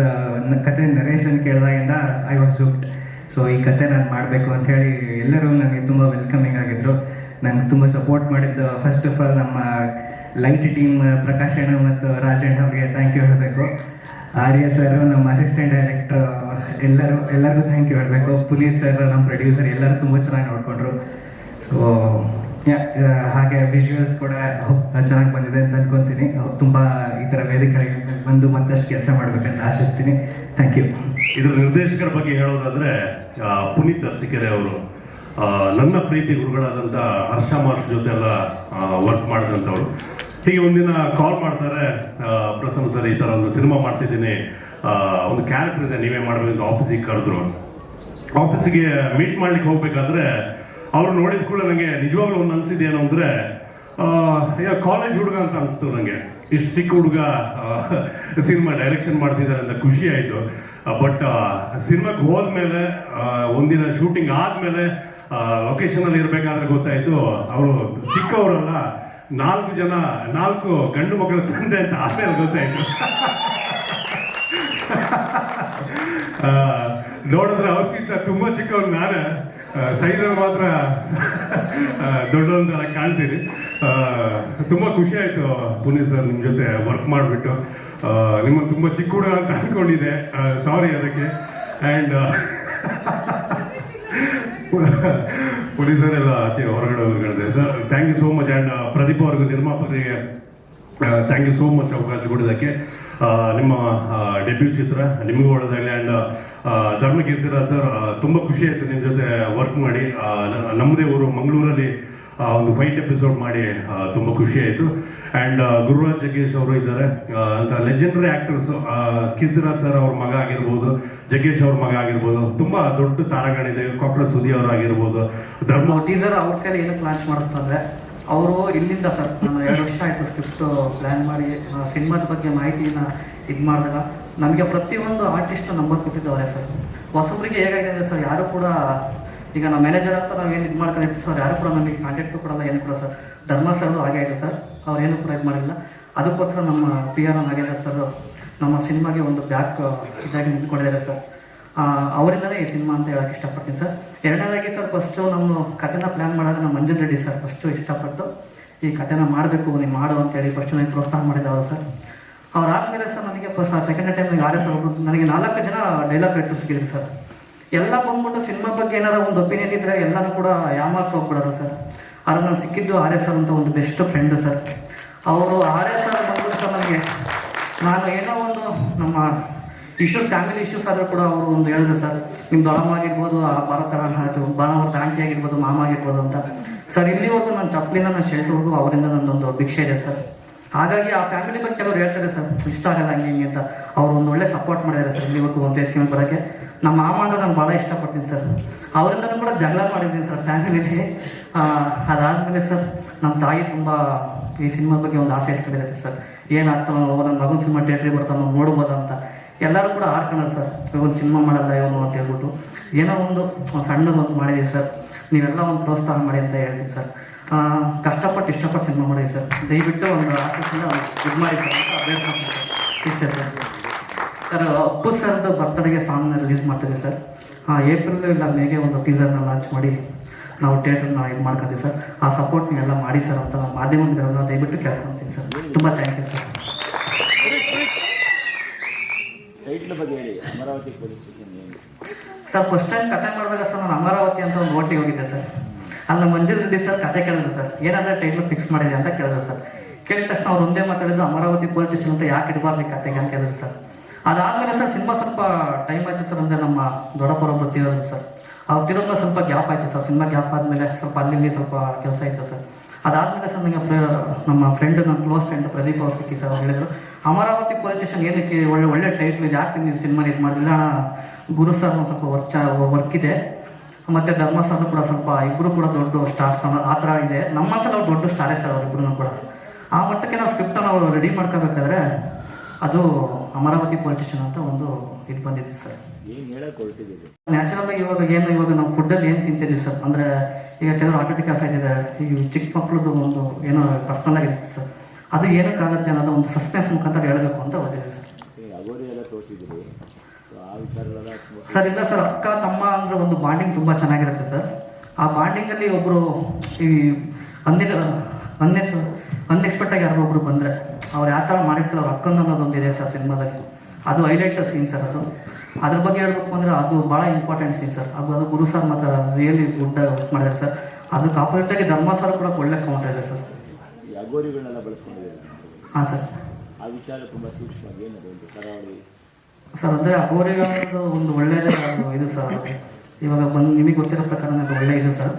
ಕತೆ ನರೇಶನ್ ಕೇಳಿದಾಗಿಂದ ಐ ವಾಸ್ ಸುಕ್ಟ್ ಸೊ ಈ ಕತೆ ನಾನು ಮಾಡಬೇಕು ಅಂತ ಹೇಳಿ ಎಲ್ಲರೂ ನನಗೆ ತುಂಬ ವೆಲ್ಕಮಿಂಗ್ ಆಗಿದ್ರು. ನನಗೆ ತುಂಬ ಸಪೋರ್ಟ್ ಮಾಡಿದ್ದು. ಫಸ್ಟ್ ಆಫ್ ಆಲ್ ನಮ್ಮ ಲೈಟ್ ಟೀಮ್ ಪ್ರಕಾಶ್ ಅಣ್ಣ ಮತ್ತು ರಾಜಣ್ಣ ಅವರಿಗೆ ಥ್ಯಾಂಕ್ ಯು ಹೇಳಬೇಕು. ಆರ್ಯ ಸರ್ ನಮ್ಮ ಅಸಿಸ್ಟೆಂಟ್ ಡೈರೆಕ್ಟರ್ ಎಲ್ಲರೂ, ಎಲ್ಲರಿಗೂ ಥ್ಯಾಂಕ್ ಯು ಹೇಳಬೇಕು. ಪುನೀತ್ ಸರ್ ನಮ್ಮ ಪ್ರೊಡ್ಯೂಸರ್ ಎಲ್ಲರೂ ತುಂಬ ಚೆನ್ನಾಗಿ ನೋಡಿಕೊಂಡ್ರು. ಸೊ ಹಾಗೆ ವಿಜುವಲ್ಸ್ ಕೂಡ ಚೆನ್ನಾಗಿ ಬಂದಿದೆ ಅಂತ ಅನ್ಕೊಂತೀನಿ. ತುಂಬ ಈ ಥರ ವೇದಿಕೆಗಳಿಗೆ ಬಂದು ಮತ್ತಷ್ಟು ಕೆಲಸ ಮಾಡ್ಬೇಕಂತ ಆಶಿಸ್ತೀನಿ. ಥ್ಯಾಂಕ್ ಯು ಇದ್ರ ನಿರ್ದೇಶಕರ ಬಗ್ಗೆ ಹೇಳೋದಾದ್ರೆ ಪುನೀತ್ ಅರಸಿಕೆರೆ ಅವರು ನನ್ನ ಪ್ರೀತಿ ಗುರುಗಳಾದಂಥ ಹರ್ಷ ಮಾಸ್ಟರ್ ಜೊತೆ ಎಲ್ಲ ವರ್ಕ್ ಮಾಡಿದಂಥವ್ರು. ಹೀಗೆ ಒಂದಿನ ಕಾಲ್ ಮಾಡ್ತಾರೆ ಪ್ರಸನ್ನ ಸರ್ ಈ ಥರ ಒಂದು ಸಿನಿಮಾ ಮಾಡ್ತಿದ್ದೀನಿ. ಒಂದು ಕ್ಯಾರೆಕ್ಟರ್ ಇದೆ, ನೀವೇ ಮಾಡಬೇಕು ಅಂತ ಆಫೀಸಿಗೆ ಕರೆದ್ರು. ಆಫೀಸಿಗೆ ಮೀಟ್ ಮಾಡ್ಲಿಕ್ಕೆ ಹೋಗ್ಬೇಕಾದ್ರೆ ಅವ್ರು ನೋಡಿದ ಕೂಡ ನನಗೆ ನಿಜವಾಗ್ಲೂ ಒಂದು ಅನಿಸಿದೇನು ಏನು ಅಂದ್ರೆ ಕಾಲೇಜ್ ಹುಡುಗ ಅಂತ ಅನಿಸ್ತು ನನಗೆ ಇಷ್ಟು ಚಿಕ್ಕ ಹುಡುಗ ಸಿನಿಮಾ ಡೈರೆಕ್ಷನ್ ಮಾಡ್ತಿದ್ದಾರೆ ಅಂತ ಖುಷಿ ಆಯಿತು. ಬಟ್ ಸಿನಿಮಾಗೆ ಹೋದ್ಮೇಲೆ ಒಂದಿನ ಶೂಟಿಂಗ್ ಆದ್ಮೇಲೆ ಲೊಕೇಶನ್ ಅಲ್ಲಿ ಇರ್ಬೇಕಾದ್ರೆ ಗೊತ್ತಾಯ್ತು, ಅವರು ಚಿಕ್ಕವರಲ್ಲ, ನಾಲ್ಕು ಜನ, ನಾಲ್ಕು ಗಂಡು ಮಕ್ಕಳ ತಂದೆ ಅಂತ ಆಮೇಲೆ ಗೊತ್ತಾಯ್ತು. (laughs) ನೋಡಿದ್ರೆ ಅವತ್ತಿಂತ ತುಂಬಾ ಚಿಕ್ಕವ್ರು ನಾನೇ. ಸೈಡಲ್ಲಿ ಮಾತ್ರ ದೊಡ್ಡವಂತರ ಕಾಣ್ತೀರಿ ತುಂಬ ಖುಷಿ ಆಯ್ತು ಪುನೀತ್ ಸರ್ ನಿಮ್ಮ ಜೊತೆ ವರ್ಕ್ ಮಾಡಿಬಿಟ್ಟು. ನಿಮ್ಮ ತುಂಬಾ ಚಿಕ್ಕ ಹುಡುಗ ಅಂತ ಅನ್ಕೊಂಡಿದ್ದೆ. ಸಾರಿ ಅದಕ್ಕೆ. ಆ್ಯಂಡ್ ಎಲ್ಲ ಆಚೆ ಹೊರಗಡೆ ಹೊರಗಡೆ sir thank you so much and Pradeep ಅವ್ರಿಗೂ ನಿರ್ಮಾಪಕರಿಗೆ ಥ್ಯಾಂಕ್ ಯು ಸೋ ಮಚ್ ಅವಕಾಶ ಕೊಡೋದಕ್ಕೆ ನಿಮ್ಮ ಡೆಬ್ಯೂ ಚಿತ್ರ, ನಿಮಗೂ ಒಳ್ಳೆದಾಗಲಿ ಆ್ಯಂಡ್ ಧರ್ಮಕೀರ್ತಿರ ಸರ್ ತುಂಬ ಖುಷಿ ಆಯಿತು ನಿಮ್ಮ ಜೊತೆ ವರ್ಕ್ ಮಾಡಿ. ನಮ್ಮದೇ ಊರು ಮಂಗಳೂರಲ್ಲಿ ಒಂದು ಫೈಟ್ ಎಪಿಸೋಡ್ ಮಾಡಿ ತುಂಬ ಖುಷಿ ಆಯಿತು. ಆ್ಯಂಡ್ ಗುರುರಾಜ್ ಜಗ್ಗೇಶ್ ಅವರು ಇದ್ದಾರೆ. ಅಂತ ಲೆಜೆಂಡರಿ ಆ್ಯಕ್ಟರ್ಸು ಕೀರ್ತಿರಾಜ್ ಸರ್ ಅವ್ರ ಮಗ ಆಗಿರ್ಬೋದು, ಜಗ್ಗೇಶ್ ಅವ್ರ ಮಗ ಆಗಿರ್ಬೋದು, ತುಂಬ ದೊಡ್ಡ ತಾರಾಗಣಿದೆ ಕಾಕ್ರೋಚ್ ಸುದಿ ಅವರು ಆಗಿರ್ಬೋದು ಧರ್ಮ ಟೀಸರ್ ಅವ್ರ ಕೈಲಿ ಏನಕ್ಕೆ ಲಾಂಚ್ ಮಾಡಿಸ್ತಂದ್ರೆ ಅವರು ಇಲ್ಲಿಂದ ಸರ್ ನಾನು ಎರಡು ವರ್ಷ ಆಯಿತು ಸ್ಕ್ರಿಪ್ಟ್ ಪ್ಲ್ಯಾನ್ ಮಾಡಿ ಸಿನಿಮಾದ ಬಗ್ಗೆ ಮಾಹಿತಿನ ಇದು ಮಾಡಿದಾಗ. ನಮಗೆ ಪ್ರತಿಯೊಂದು ಆರ್ಟಿಸ್ಟ್ ನಂಬರ್ ಕೊಟ್ಟಿದ್ದಾರೆ ಸರ್. ಹೊಸಬ್ರಿಗೆ ಹೇಗಾಗಿದೆ ಸರ್, ಯಾರು ಕೂಡ, ಈಗ ನಮ್ಮ ಮ್ಯಾನೇಜರ್ ಅಂತ ನಾವು ಏನು ಇದು ಮಾಡ್ಕೊಂಡಿರ್ತೀವಿ ಸರ್, ಯಾರು ಕೂಡ ನಮಗೆ ಕಾಂಟ್ಯಾಕ್ಟು ಕೊಡಲ್ಲ, ಏನು ಕೂಡ ಸರ್. ಧರ್ಮ ಸರ್ ಹಾಗೆ ಆಗಿದೆ ಸರ್. ಅವ್ರೇನು ಕೂಡ ಇದು ಮಾಡಿಲ್ಲ. ಅದಕ್ಕೋಸ್ಕರ ನಮ್ಮ ಪಿ ಆರ್ ಆಗಿದೆ ಸರ್. ನಮ್ಮ ಸಿನಿಮಾಗೆ ಒಂದು ಬ್ಯಾಕ್ ಇದಾಗಿ ನಿಂತ್ಕೊಂಡಿದ್ದಾರೆ ಸರ್. ಅವರಿಂದಲೇ ಈ ಸಿನಿಮಾ ಅಂತ ಹೇಳಕ್ಕೆ ಇಷ್ಟಪಡ್ತೀನಿ ಸರ್. ಎರಡನೇದಾಗಿ ಸರ್ ಫಸ್ಟು ನಮ್ಮ ಕತೆನ ಪ್ಲ್ಯಾನ್ ಮಾಡಿದ್ರೆ ನಮ್ಮ ಮಂಜುನ್ ರೆಡ್ಡಿ ಸರ್ ಫಸ್ಟು ಇಷ್ಟಪಟ್ಟು ಈ ಕತೆನ ಮಾಡಬೇಕು, ನೀವು ಮಾಡು ಅಂತೇಳಿ ಫಸ್ಟು ನನಗೆ ಪ್ರೋತ್ಸಾಹ ಮಾಡಿದವರು ಸರ್. ಅವ್ರಾದ್ಮೇಲೆ ಸರ್ ನನಗೆ ಫಸ್ಟ್ ಸೆಕೆಂಡ್ ಟೈಮ್ ನನಗೆ ಆರ್ ಎಸ್ ನನಗೆ ನಾಲ್ಕು ಜನ ಡೈಲಾಗ್ ರೈಟರ್ಸ್ ಸಿಗಿದ್ರು ಸರ್. ಎಲ್ಲ ಬಂದ್ಬಿಟ್ಟು ಸಿನಿಮಾ ಬಗ್ಗೆ ಏನಾರ ಒಂದು ಒಪಿನಿಯನ್ ಇದ್ರೆ ಎಲ್ಲರೂ ಕೂಡ ಯಾಮಾರ್ಸ್ ಹೋಗ್ಬಿಡೋರು ಸರ್. ಆದರೆ ನಾನು ಸಿಕ್ಕಿದ್ದು ಆರ್ ಎಸ್ ಅಂತ ಒಂದು ಬೆಸ್ಟ್ ಫ್ರೆಂಡು ಸರ್. ಅವರು ಆರ್ ಎಸ್ ಆರ್ ಬಂದ್ಬಿಟ್ಟು ಸರ್, ನನಗೆ ನಾನು ಏನೋ ಒಂದು ನಮ್ಮ ಇಶ್ಯೂಸ್ ಫ್ಯಾಮಿಲಿ ಇಶ್ಯೂಸ್ ಆದರೂ ಕೂಡ ಅವರು ಒಂದು ಹೇಳಿದ್ರು, ಸರ್ ನಿಮ್ಮ ದೊಡಮ್ಮ ಆಗಿರ್ಬೋದು ಆ ಭಾರತ ಆಯಿತು ಭಾರತ ಆಂಟಿ ಆಗಿರ್ಬೋದು, ಮಾಮ ಆಗಿರ್ಬೋದು ಅಂತ. ಸರ್, ಇಲ್ಲಿವರೆಗೂ ನನ್ನ ಚಪ್ಪಲಿನ ನನ್ನ ಶೆಲ್ಟ್ವರೆಗೂ ಅವರಿಂದ ನನ್ನೊಂದು ಭಿಕ್ಷೆ ಇದೆ, ಸರ್. ಹಾಗಾಗಿ ಆ ಫ್ಯಾಮಿಲಿ ಬಗ್ಗೆ ಕೆಲವರು ಹೇಳ್ತಾರೆ, ಸರ್. ಇಷ್ಟ ಆಗಲ್ಲ ಹಂಗೆ ಹಿಂಗೆ ಅಂತ. ಅವ್ರು ಒಂದು ಒಳ್ಳೆ ಸಪೋರ್ಟ್ ಮಾಡಿದ್ದಾರೆ, ಸರ್, ಇಲ್ಲಿವರೆಗೂ ಒಂದು ಎತ್ಕೊಂಡು ಬರೋಕ್ಕೆ. ನಮ್ಮ ಮಾಮ ಅಂದ್ರೆ ನಾನು ಭಾಳ ಇಷ್ಟಪಡ್ತೀನಿ, ಸರ್. ಅವರಿಂದನೂ ಕೂಡ ಜಗಳ ಮಾಡಿದ್ದೀನಿ, ಸರ್ ಫ್ಯಾಮಿಲಿಲಿ ಅದಾದಮೇಲೆ, ಸರ್ ನಮ್ಮ ತಾಯಿ ತುಂಬ ಈ ಸಿನಿಮಾ ಬಗ್ಗೆ ಒಂದು ಆಸೆ ಇಟ್ಕೊಂಡಿದ್ದಾರೆ ಸರ್. ಏನಾಗ್ತಾನೋ ನನ್ನ ಮಗನ ಸಿನಿಮಾ ಥಿಯೇಟ್ರಿಗೆ ಬರ್ತಾನೋ ನೋಡ್ಬೋದಂತ ಅಂತ. ಎಲ್ಲರೂ ಕೂಡ ಆಡ್ಕೊಳ್ಳೋದು ಸರ್. ಒಂದು ಸಿನಿಮಾ ಮಾಡಲ್ಲ ಇವನು ಅಂತ ಹೇಳ್ಬಿಟ್ಟು. ಏನೋ ಒಂದು ಸಣ್ಣದೊಂದು ಮಾಡಿದ್ದೀವಿ ಸರ್. ನೀವೆಲ್ಲ ಒಂದು ಪ್ರೋತ್ಸಾಹ ಮಾಡಿ ಅಂತ ಹೇಳ್ತೀನಿ ಸರ್. ಕಷ್ಟಪಟ್ಟು ಇಷ್ಟಪಟ್ಟು ಸಿನಿಮಾ ಮಾಡಿದ್ದೀವಿ ಸರ್. ದಯವಿಟ್ಟು ಒಂದು ಆಸಕ್ತಿಯಿಂದ ಇದು ಮಾಡಿ ಸರ್ ಅಂತ ಅಭ್ಯರ್ಥಿ ಸರ್. ಸರ್. ಅಪ್ಪು ಸರ್ದು ಬರ್ತಡೆಗೆ ಸಾಂಗ್ನ ರಿಲೀಸ್ ಮಾಡ್ತೀವಿ ಸರ್. ಏಪ್ರಿಲ್ ಇಲ್ಲ ಮೇಗೆ ಒಂದು ಟೀಸರ್ನ ಲಾಂಚ್ ಮಾಡಿ ನಾವು ಥಿಯೇಟ್ರನ್ನ ಇದು ಮಾಡ್ಕೊತೀವಿ ಸರ್. ಆ ಸಪೋರ್ಟ್ ನೀವೆಲ್ಲ ಮಾಡಿ ಸರ್ ಅಂತ ನಾವು ಮಾಧ್ಯಮದಿಂದ ದಯವಿಟ್ಟು ಕೇಳ್ಕೊತೀನಿ ಸರ್. ತುಂಬ ಥ್ಯಾಂಕ್ ಯು ಸರ್. ಟೈಟ್ಲ್ ಬಗ್ಗೆ ಹೇಳಿ, Amaravati police station sir first time ಕತೆ ಮಾಡಿದಾಗ ಸರ್ ನಾನು ಅಮರಾವತಿ ಅಂತ ಒಂದು ಹೋಟ್ಲಿಗೆ ಹೋಗಿದ್ದೆ ಸರ್ ಅಲ್ಲಿ ಮಂಜು ರೆಡ್ಡಿ ಸರ್ ಕತೆ ಕೇಳಿದ್ರು ಸರ್ ಏನಂದ್ರೆ ಟೈಟ್ಲ್ ಫಿಕ್ಸ್ ಮಾಡಿದೆ ಅಂತ ಕೇಳಿದ್ರು ಸರ್ ಕೇಳಿದ ತಕ್ಷಣ ಅವ್ರು ಒಂದೇ ಮಾತಾಡಿದ್ದು ಅಮರಾವತಿ ಪೊಲೀಸ್ ಸ್ಟೇಷನ್ ಅಂತ ಯಾಕೆ ಇಡಬಾರ್ದು ಕತೆಗೆ ಅಂತ ಹೇಳಿದ್ರು ಸರ್ ಅದಾದ್ಮೇಲೆ ಸರ್ ಸಿನಿಮಾ ಸ್ವಲ್ಪ ಟೈಮ್ ಆಯ್ತು ಸರ್ ಅಂದರೆ ನಮ್ಮ ದೊಡ್ಡಪ್ಪರೊಬ್ಬರು ತೀರೋದು ಸರ್ ಅವ್ರು ತಿರೋದ್ಮೇಲೆ ಸ್ವಲ್ಪ ಗ್ಯಾಪ್ ಆಯ್ತು ಸರ್ ಸಿನಿಮಾ ಗ್ಯಾಪ್ ಆದಮೇಲೆ ಸ್ವಲ್ಪ ಅಲ್ಲಿ ಸ್ವಲ್ಪ ಕೆಲಸ ಇತ್ತು ಸರ್ ಅದಾದ್ಮೇಲೆ ಸರ್ ನನಗೆ ನಮ್ಮ ಫ್ರೆಂಡ್ ನನ್ನ ಕ್ಲೋಸ್ ಫ್ರೆಂಡ್ ಪ್ರದೀಪ್ ಅವ್ರು ಸಿಕ್ಕಿ ಸರ್ ಹೇಳಿದ್ರು ಅಮರಾವತಿ ಪೊಲೀಸ್ ಸ್ಟೇಷನ್ ಏನಕ್ಕೆ ಒಳ್ಳೆ ಒಳ್ಳೆ ಟೈಟ್ಲ್ ಇದೆ ಯಾಕೆ ನೀವು ಸಿನಿಮಾ ಇದು ಮಾಡಿದ್ರೆ? ಗುರು ಸರ್ ಒಂದು ಸ್ವಲ್ಪ ವರ್ಕ್ ವರ್ಕ್ ಇದೆ. ಮತ್ತೆ ಧರ್ಮ ಸರ್ ಕೂಡ ಸ್ವಲ್ಪ ಇಬ್ಬರು ಕೂಡ ದೊಡ್ಡ ಸ್ಟಾರ್ಸ್ ಆ ಥರ ಇದೆ. ನಮ್ಮ ಮನಸ್ಸಲ್ಲಿ ಅವ್ರು ದೊಡ್ಡ ಸ್ಟಾರೇ ಸರ್ ಅವರಿಬ್ಬರು ಕೂಡ. ಆ ಮಟ್ಟಕ್ಕೆ ನಾವು ಸ್ಕ್ರಿಪ್ಟ್ ನಾವು ರೆಡಿ ಮಾಡ್ಕೋಬೇಕಾದ್ರೆ ಅದು ಅಮರಾವತಿ ಪೊಲೀಸ್ ಸ್ಟೇಷನ್ ಅಂತ ಒಂದು ಇದು ಬಂದಿತ್ತು ಸರ್ ನ್ಯಾಚುರಲ್ ಆಗಿ ಇವಾಗ ಏನು ಇವಾಗ ನಾವು ಫುಡ್ಡಲ್ಲಿ ಏನು ತಿಂತಿದ್ದೀವಿ ಸರ್ ಅಂದರೆ ಈಗ ಕೆಲವರು ಆಟೋಟಿಕ್ ಕೆಲಸ ಇದೆ. ಈ ಚಿಕ್ಕ ಮಕ್ಕಳದ್ದು ಒಂದು ಏನೋ ಪರ್ಸ್ನಲ್ ಆಗಿರುತ್ತೆ ಸರ್ ಅದು ಏನಕ್ಕಾಗತ್ತೆ ಅನ್ನೋದು ಒಂದು ಸಸ್ಪೆನ್ಸ್ ಮುಖಾಂತರ ಹೇಳಬೇಕು ಅಂತ ಹೊರಟಿದೆ ಸರ್ ಸರ್ ಇಲ್ಲ ಸರ್ ಅಕ್ಕ ತಮ್ಮ ಅಂದ್ರೆ ಒಂದು ಬಾಂಡಿಂಗ್ ತುಂಬಾ ಚೆನ್ನಾಗಿರುತ್ತೆ ಸರ್ ಆ ಬಾಂಡಿಂಗ್ ಅಲ್ಲಿ ಒಬ್ಬರು ಈ ಅನ್ಯ ಅನ್ಯ ಅನ್ಎಕ್ಸ್ಪೆಕ್ಟ್ ಆಗಿ ಯಾರೋ ಒಬ್ರು ಬಂದ್ರೆ ಅವ್ರು ಯಾವ ಥರ ಮಾಡಿರ್ತಾರೆ ಅವ್ರ ಅಕ್ಕನ ಅನ್ನೋದೊಂದು ಇದೆ ಸರ್ ಸಿನಿಮಾದಲ್ಲಿ. ಅದು ಹೈಲೈಟ್ ಸೀನ್ ಸರ್ ಅದು. ಅದ್ರ ಬಗ್ಗೆ ಹೇಳ್ಬೇಕು ಅಂದರೆ ಅದು ಭಾಳ ಇಂಪಾರ್ಟೆಂಟ್ ಸೀನ್ ಸರ್ ಅದು ಅದು ಗುರು ಸರ್ ಮಾತ್ರ ರಿಯಲಿ ಗುಡ್ ವರ್ಕ್ ಮಾಡಿದ್ದಾರೆ ಸರ್ ಅದಕ್ಕೆ ಆಪೋಸಿಟ್ ಆಗಿ ಧರ್ಮ ಸರ್ ಕೂಡ ಒಳ್ಳೆ ಕೌಂಟ್ ಇದೆ ಸರ್ ಅಗೋರಿಗಳನ್ನೆಲ್ಲ ಬಳಸ್ಕೊಂಡಿದ್ದೀರಿ ಹಾಂ ಸರ್ ಆ ವಿಚಾರ ತುಂಬ ಏನದು ಕರಾವಳಿ? ಸರ್ ಅಂದರೆ ಅಗೋರಿಗಳದ್ದು ಒಂದು ಒಳ್ಳೆಯ ಇದು ಸರ್. ಇವಾಗ ಬಂದು ನಿಮಗೆ ಗೊತ್ತಿರೋ ಪ್ರಕಾರ ಒಳ್ಳೆ ಇದು ಸರ್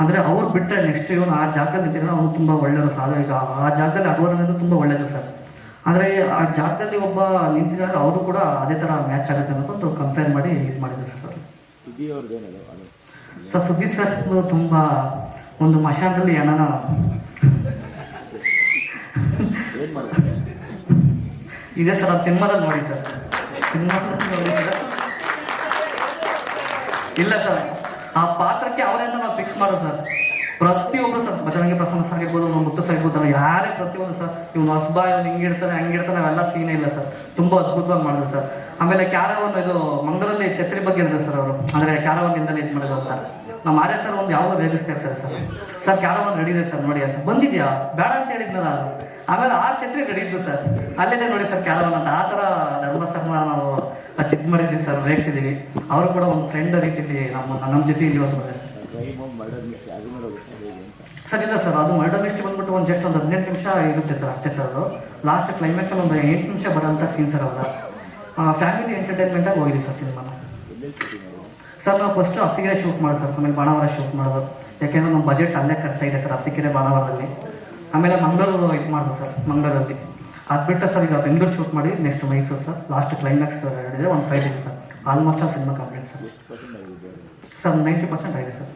ಅಂದರೆ ಅವ್ರು ಬಿಟ್ಟರೆ ನೆಕ್ಸ್ಟ್ ಇವನು ಆ ಜಾಗದಲ್ಲಿ ನಿಂತಿದ್ರೆ ಅವ್ನು ತುಂಬ ಒಳ್ಳೆಯದು ಈಗ ಆ ಜಾಗದಲ್ಲಿ ಅಗೋರಿ ತುಂಬಾ ತುಂಬ ಒಳ್ಳೆಯದು ಸರ್ ಅಂದರೆ ಆ ಜಾಗದಲ್ಲಿ ಒಬ್ಬ ನಿಂತಿದ್ದಾರೆ ಅವರು ಕೂಡ ಅದೇ ಥರ ಮ್ಯಾಚ್ ಆಗುತ್ತೆ ಅನ್ನೋದು ಕಂಪೇರ್ ಮಾಡಿ ಇದು ಮಾಡಿದ್ರು ಸರ್ ಸುದ್ದಿ ಅದು ಸರ್ ಸುದೀಪ್ ಸರ್ ತುಂಬ ಒಂದು ಮಶಾನದಲ್ಲಿ ಏನನ ಇದೆ ಸರ್ ಅದು ಸಿನಿಮಾದಲ್ಲಿ ನೋಡಿ ಸರ್. ಸಿನಿಮಾದಲ್ಲಿ ನೋಡಿ ಸರ್. ಇಲ್ಲ ಸರ್ ಆ ಪಾತ್ರಕ್ಕೆ ಅವರಿಂದ ನಾವು ಫಿಕ್ಸ್ ಮಾಡೋ ಸರ್. ಪ್ರತಿಯೊಬ್ಬರು ಸರ್ ಭಜನೆಗೆ ಪ್ರಸನ್ನ ಸರ್ ಆಗಿರ್ಬೋದು ನಮ್ಮ ಮುತ್ತು ಸರ್ ಇರ್ಬೋದು ಯಾರೇ ಪ್ರತಿಯೊಂದು ಸರ್ ಇವ್ನು ಹೊಸಬ ಇವನು ಹಿಂಗಿಡ್ತಾನೆ ಹಂಗಿಡ್ತಾನೆ ಅವೆಲ್ಲ ಸೀನೇ ಇಲ್ಲ ಸರ್. ತುಂಬ ಅದ್ಭುತವಾಗಿ ಮಾಡಿದ್ರು ಸರ್. ಆಮೇಲೆ ಕ್ಯಾರವನ್ ಇದು ಮಂಗಳಲ್ಲಿ ಛತ್ರಿ ಬಗ್ಗೆ ಹೇಳಿದ್ರು ಸರ್ ಅವರು. ಅಂದರೆ ಕ್ಯಾರವನ್ ಇಂದಲೇ ಇದು ಮಾಡಿದ್ರು ಅಂತ. ನಮ್ಮ ಆರ್ಯ ಸರ್ ಒಂದು ಯಾವಾಗ ರೇಗಿಸ್ತಾ ಇರ್ತಾರೆ ಸರ್. ಸರ್ ಕ್ಯಾರವನ್ ರೆಡಿ ಇದೆ ಸರ್, ನೋಡಿ ಅಂತ. ಬಂದಿದ್ಯಾ? ಬೇಡ ಅಂತ ಹೇಳಿದ್ನಲ್ಲ ಆಮೇಲೆ ಆರು ಛತ್ರಿ ರೆಡಿ ಇದ್ದು ಸರ್. ಅಲ್ಲಿದೆ ನೋಡಿ ಸರ್ ಕ್ಯಾರವನ್ ಅಂತ. ಆ ಥರ ಸರ್ ನಾವು ಚಿಕ್ಕ ಸರ್ ರೇಗಿಸಿದ್ದೀವಿ ಅವರು ಕೂಡ ಒಂದು ಫ್ರೆಂಡ್ ರೀತಿಯಲ್ಲಿ ನಮ್ಮ ನಮ್ಮ ಜೊತೆ ಇಲ್ಲಿ ಬಂದಿದ್ದಾರೆ. ಸರ್ ಇಲ್ಲ ಸರ್ ಅದು ಮರ್ಡರ್ ಲಿಸ್ಟ್ ಬಂದ್ಬಿಟ್ಟು ಒಂದು ಜಸ್ಟ್ ಒಂದು ಹದಿನೆಂಟು ನಿಮಿಷ ಇರುತ್ತೆ ಸರ್ ಅಷ್ಟೇ ಸರ್ ಅದು. ಲಾಸ್ಟ್ ಕ್ಲೈಮ್ಯಾಕ್ಸ್ ಅಲ್ಲಿ ಒಂದು ಎಂಟು ನಿಮಿಷ ಬರೋಂಥ ಸೀನ್ ಸರ್ ಅವರ ಫ್ಯಾಮಿಲಿ ಎಂಟರ್ಟೈನ್ಮೆಂಟಾಗಿ ಹೋಗಿದೆ ಸರ್ ಸಿನಿಮಾನ ಮಾಡೋದು ಸರ್ ನಾವು ಫಸ್ಟ್ ಹಸಿಗೆರೆ ಶೂಟ್ ಮಾಡೋದು ಸರ್ ಆಮೇಲೆ ಬಾಣಾವರ ಶೂಟ್ ಮಾಡೋದು. ಯಾಕೆಂದ್ರೆ ನಮ್ಮ ಬಜೆಟ್ ಅಲ್ಲೇ ಖರ್ಚಾಗಿದೆ ಸರ್ ಹಸಿಗೆರೆ ಬಾಣಾವರದಲ್ಲಿ. ಆಮೇಲೆ ಮಂಗಳೂರು ಇದು ಮಾಡೋದು ಸರ್ ಮಂಗಳೂರಲ್ಲಿ. ಅದು ಬಿಟ್ಟು ಸರ್ ಈಗ ಬೆಂಗಳೂರು ಶೂಟ್ ಮಾಡಿ next Mysuru sir. Last climax ಹೇಳಿದ್ರೆ ಒಂದು ಫೈವ್ ಇದೆ ಸರ್. ಆಲ್ಮೋಸ್ಟ್ ಆ cinema complete sir. Sir ninety percent ಆಗಿದೆ ಸರ್.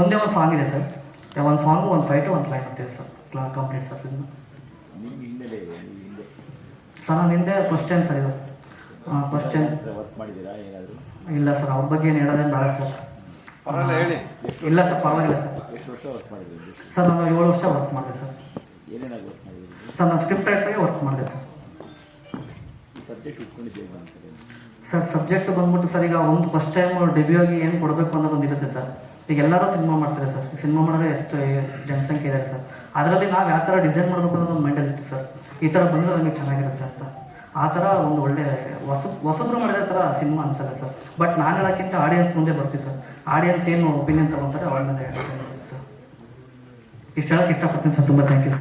ಒಂದೇ ಒಂದು ಸಾಂಗ್ ಇದೆ ಸರ್. ಒಂದು ಸಾಂಗು ಒಂದು ಫೈಟು ಒಂದು ಕ್ಲೈಮ್ಯಾಕ್ಸ್ ಇದೆ sir. Complete sir cinema. Sir ನಾನು ಹಿಂದೆ ಫಸ್ಟ್ ಟೈಮ್ ಸರ್ ಇದು. ಫಸ್ಟ್ ಟೈಮ್ ವರ್ಕ್ ಮಾಡಿದ್ದೀರಾ ಏನಾದರೂ ಇಲ್ಲ ಸರ್ ಅವ್ರ ಬಗ್ಗೆ ಏನು ಹೇಳೋದೇನು ಬೇಡ ಸರ್. ಪರವಾಗಿಲ್ಲ ಹೇಳಿ. ಇಲ್ಲ ಸರ್ ಪರವಾಗಿಲ್ಲ ಸರ್. ಸರ್ ನಾನು ಏಳು ವರ್ಷ ವರ್ಕ್ ಮಾಡಿದೆ ಸರ್. ಸರ್ ನಾನು ಸ್ಕ್ರಿಪ್ಟ್ ರೈಟರ್ಗೆ ವರ್ಕ್ ಮಾಡಿದೆ ಸರ್. ಸರ್ ಸಬ್ಜೆಕ್ಟ್ ಬಂದ್ಬಿಟ್ಟು ಸರ್, ಈಗ ಒಂದು ಫಸ್ಟ್ ಟೈಮ್ ಡೆಬ್ಯೂ ಆಗಿ ಏನು ಕೊಡಬೇಕು ಅನ್ನೋದೊಂದು ಇರುತ್ತೆ ಸರ್. ಈಗ ಎಲ್ಲರೂ ಸಿನಿಮಾ ಮಾಡ್ತಾರೆ ಸರ್. ಸಿನಿಮಾ ಮಾಡೋದೇ ಹೆಚ್ಚು ಜನಸಂಖ್ಯೆ ಇದೆ ಸರ್. ಅದರಲ್ಲಿ ನಾವು ಯಾವ ಥರ ಡಿಸೈನ್ ಮಾಡಬೇಕು ಅನ್ನೋದೊಂದು ಮೈಂಡಲ್ಲಿ ಇತ್ತು ಸರ್. ಈ ಥರ ಬಂದರೆ ನಮಗೆ ಚೆನ್ನಾಗಿರುತ್ತೆ ಅಂತ. ಆ ಥರ ಒಂದು ಒಳ್ಳೆ ಹೊಸ, ಹೊಸಬ್ರು ಮಾಡಿರೋ ಥರ ಸಿನಿಮಾ ಅನ್ಸಲ್ಲ ಸರ್. ಬಟ್ ನಾನು ಹೇಳೋಕ್ಕಿಂತ ಆಡಿಯನ್ಸ್ ಮುಂದೆ ಬರ್ತೀವಿ ಸರ್. ಆಡಿಯನ್ಸ್ ಏನು ಒಪಿನಿಯನ್ ತಗೊತಾರೆ, ಅವ್ರ ಮೇಲೆ ಸರ್. ಇಷ್ಟು ಹೇಳೋಕ್ಕೆ ಇಷ್ಟಪಡ್ತೀನಿ ಸರ್. ತುಂಬ ಥ್ಯಾಂಕ್ ಯು ಸರ್.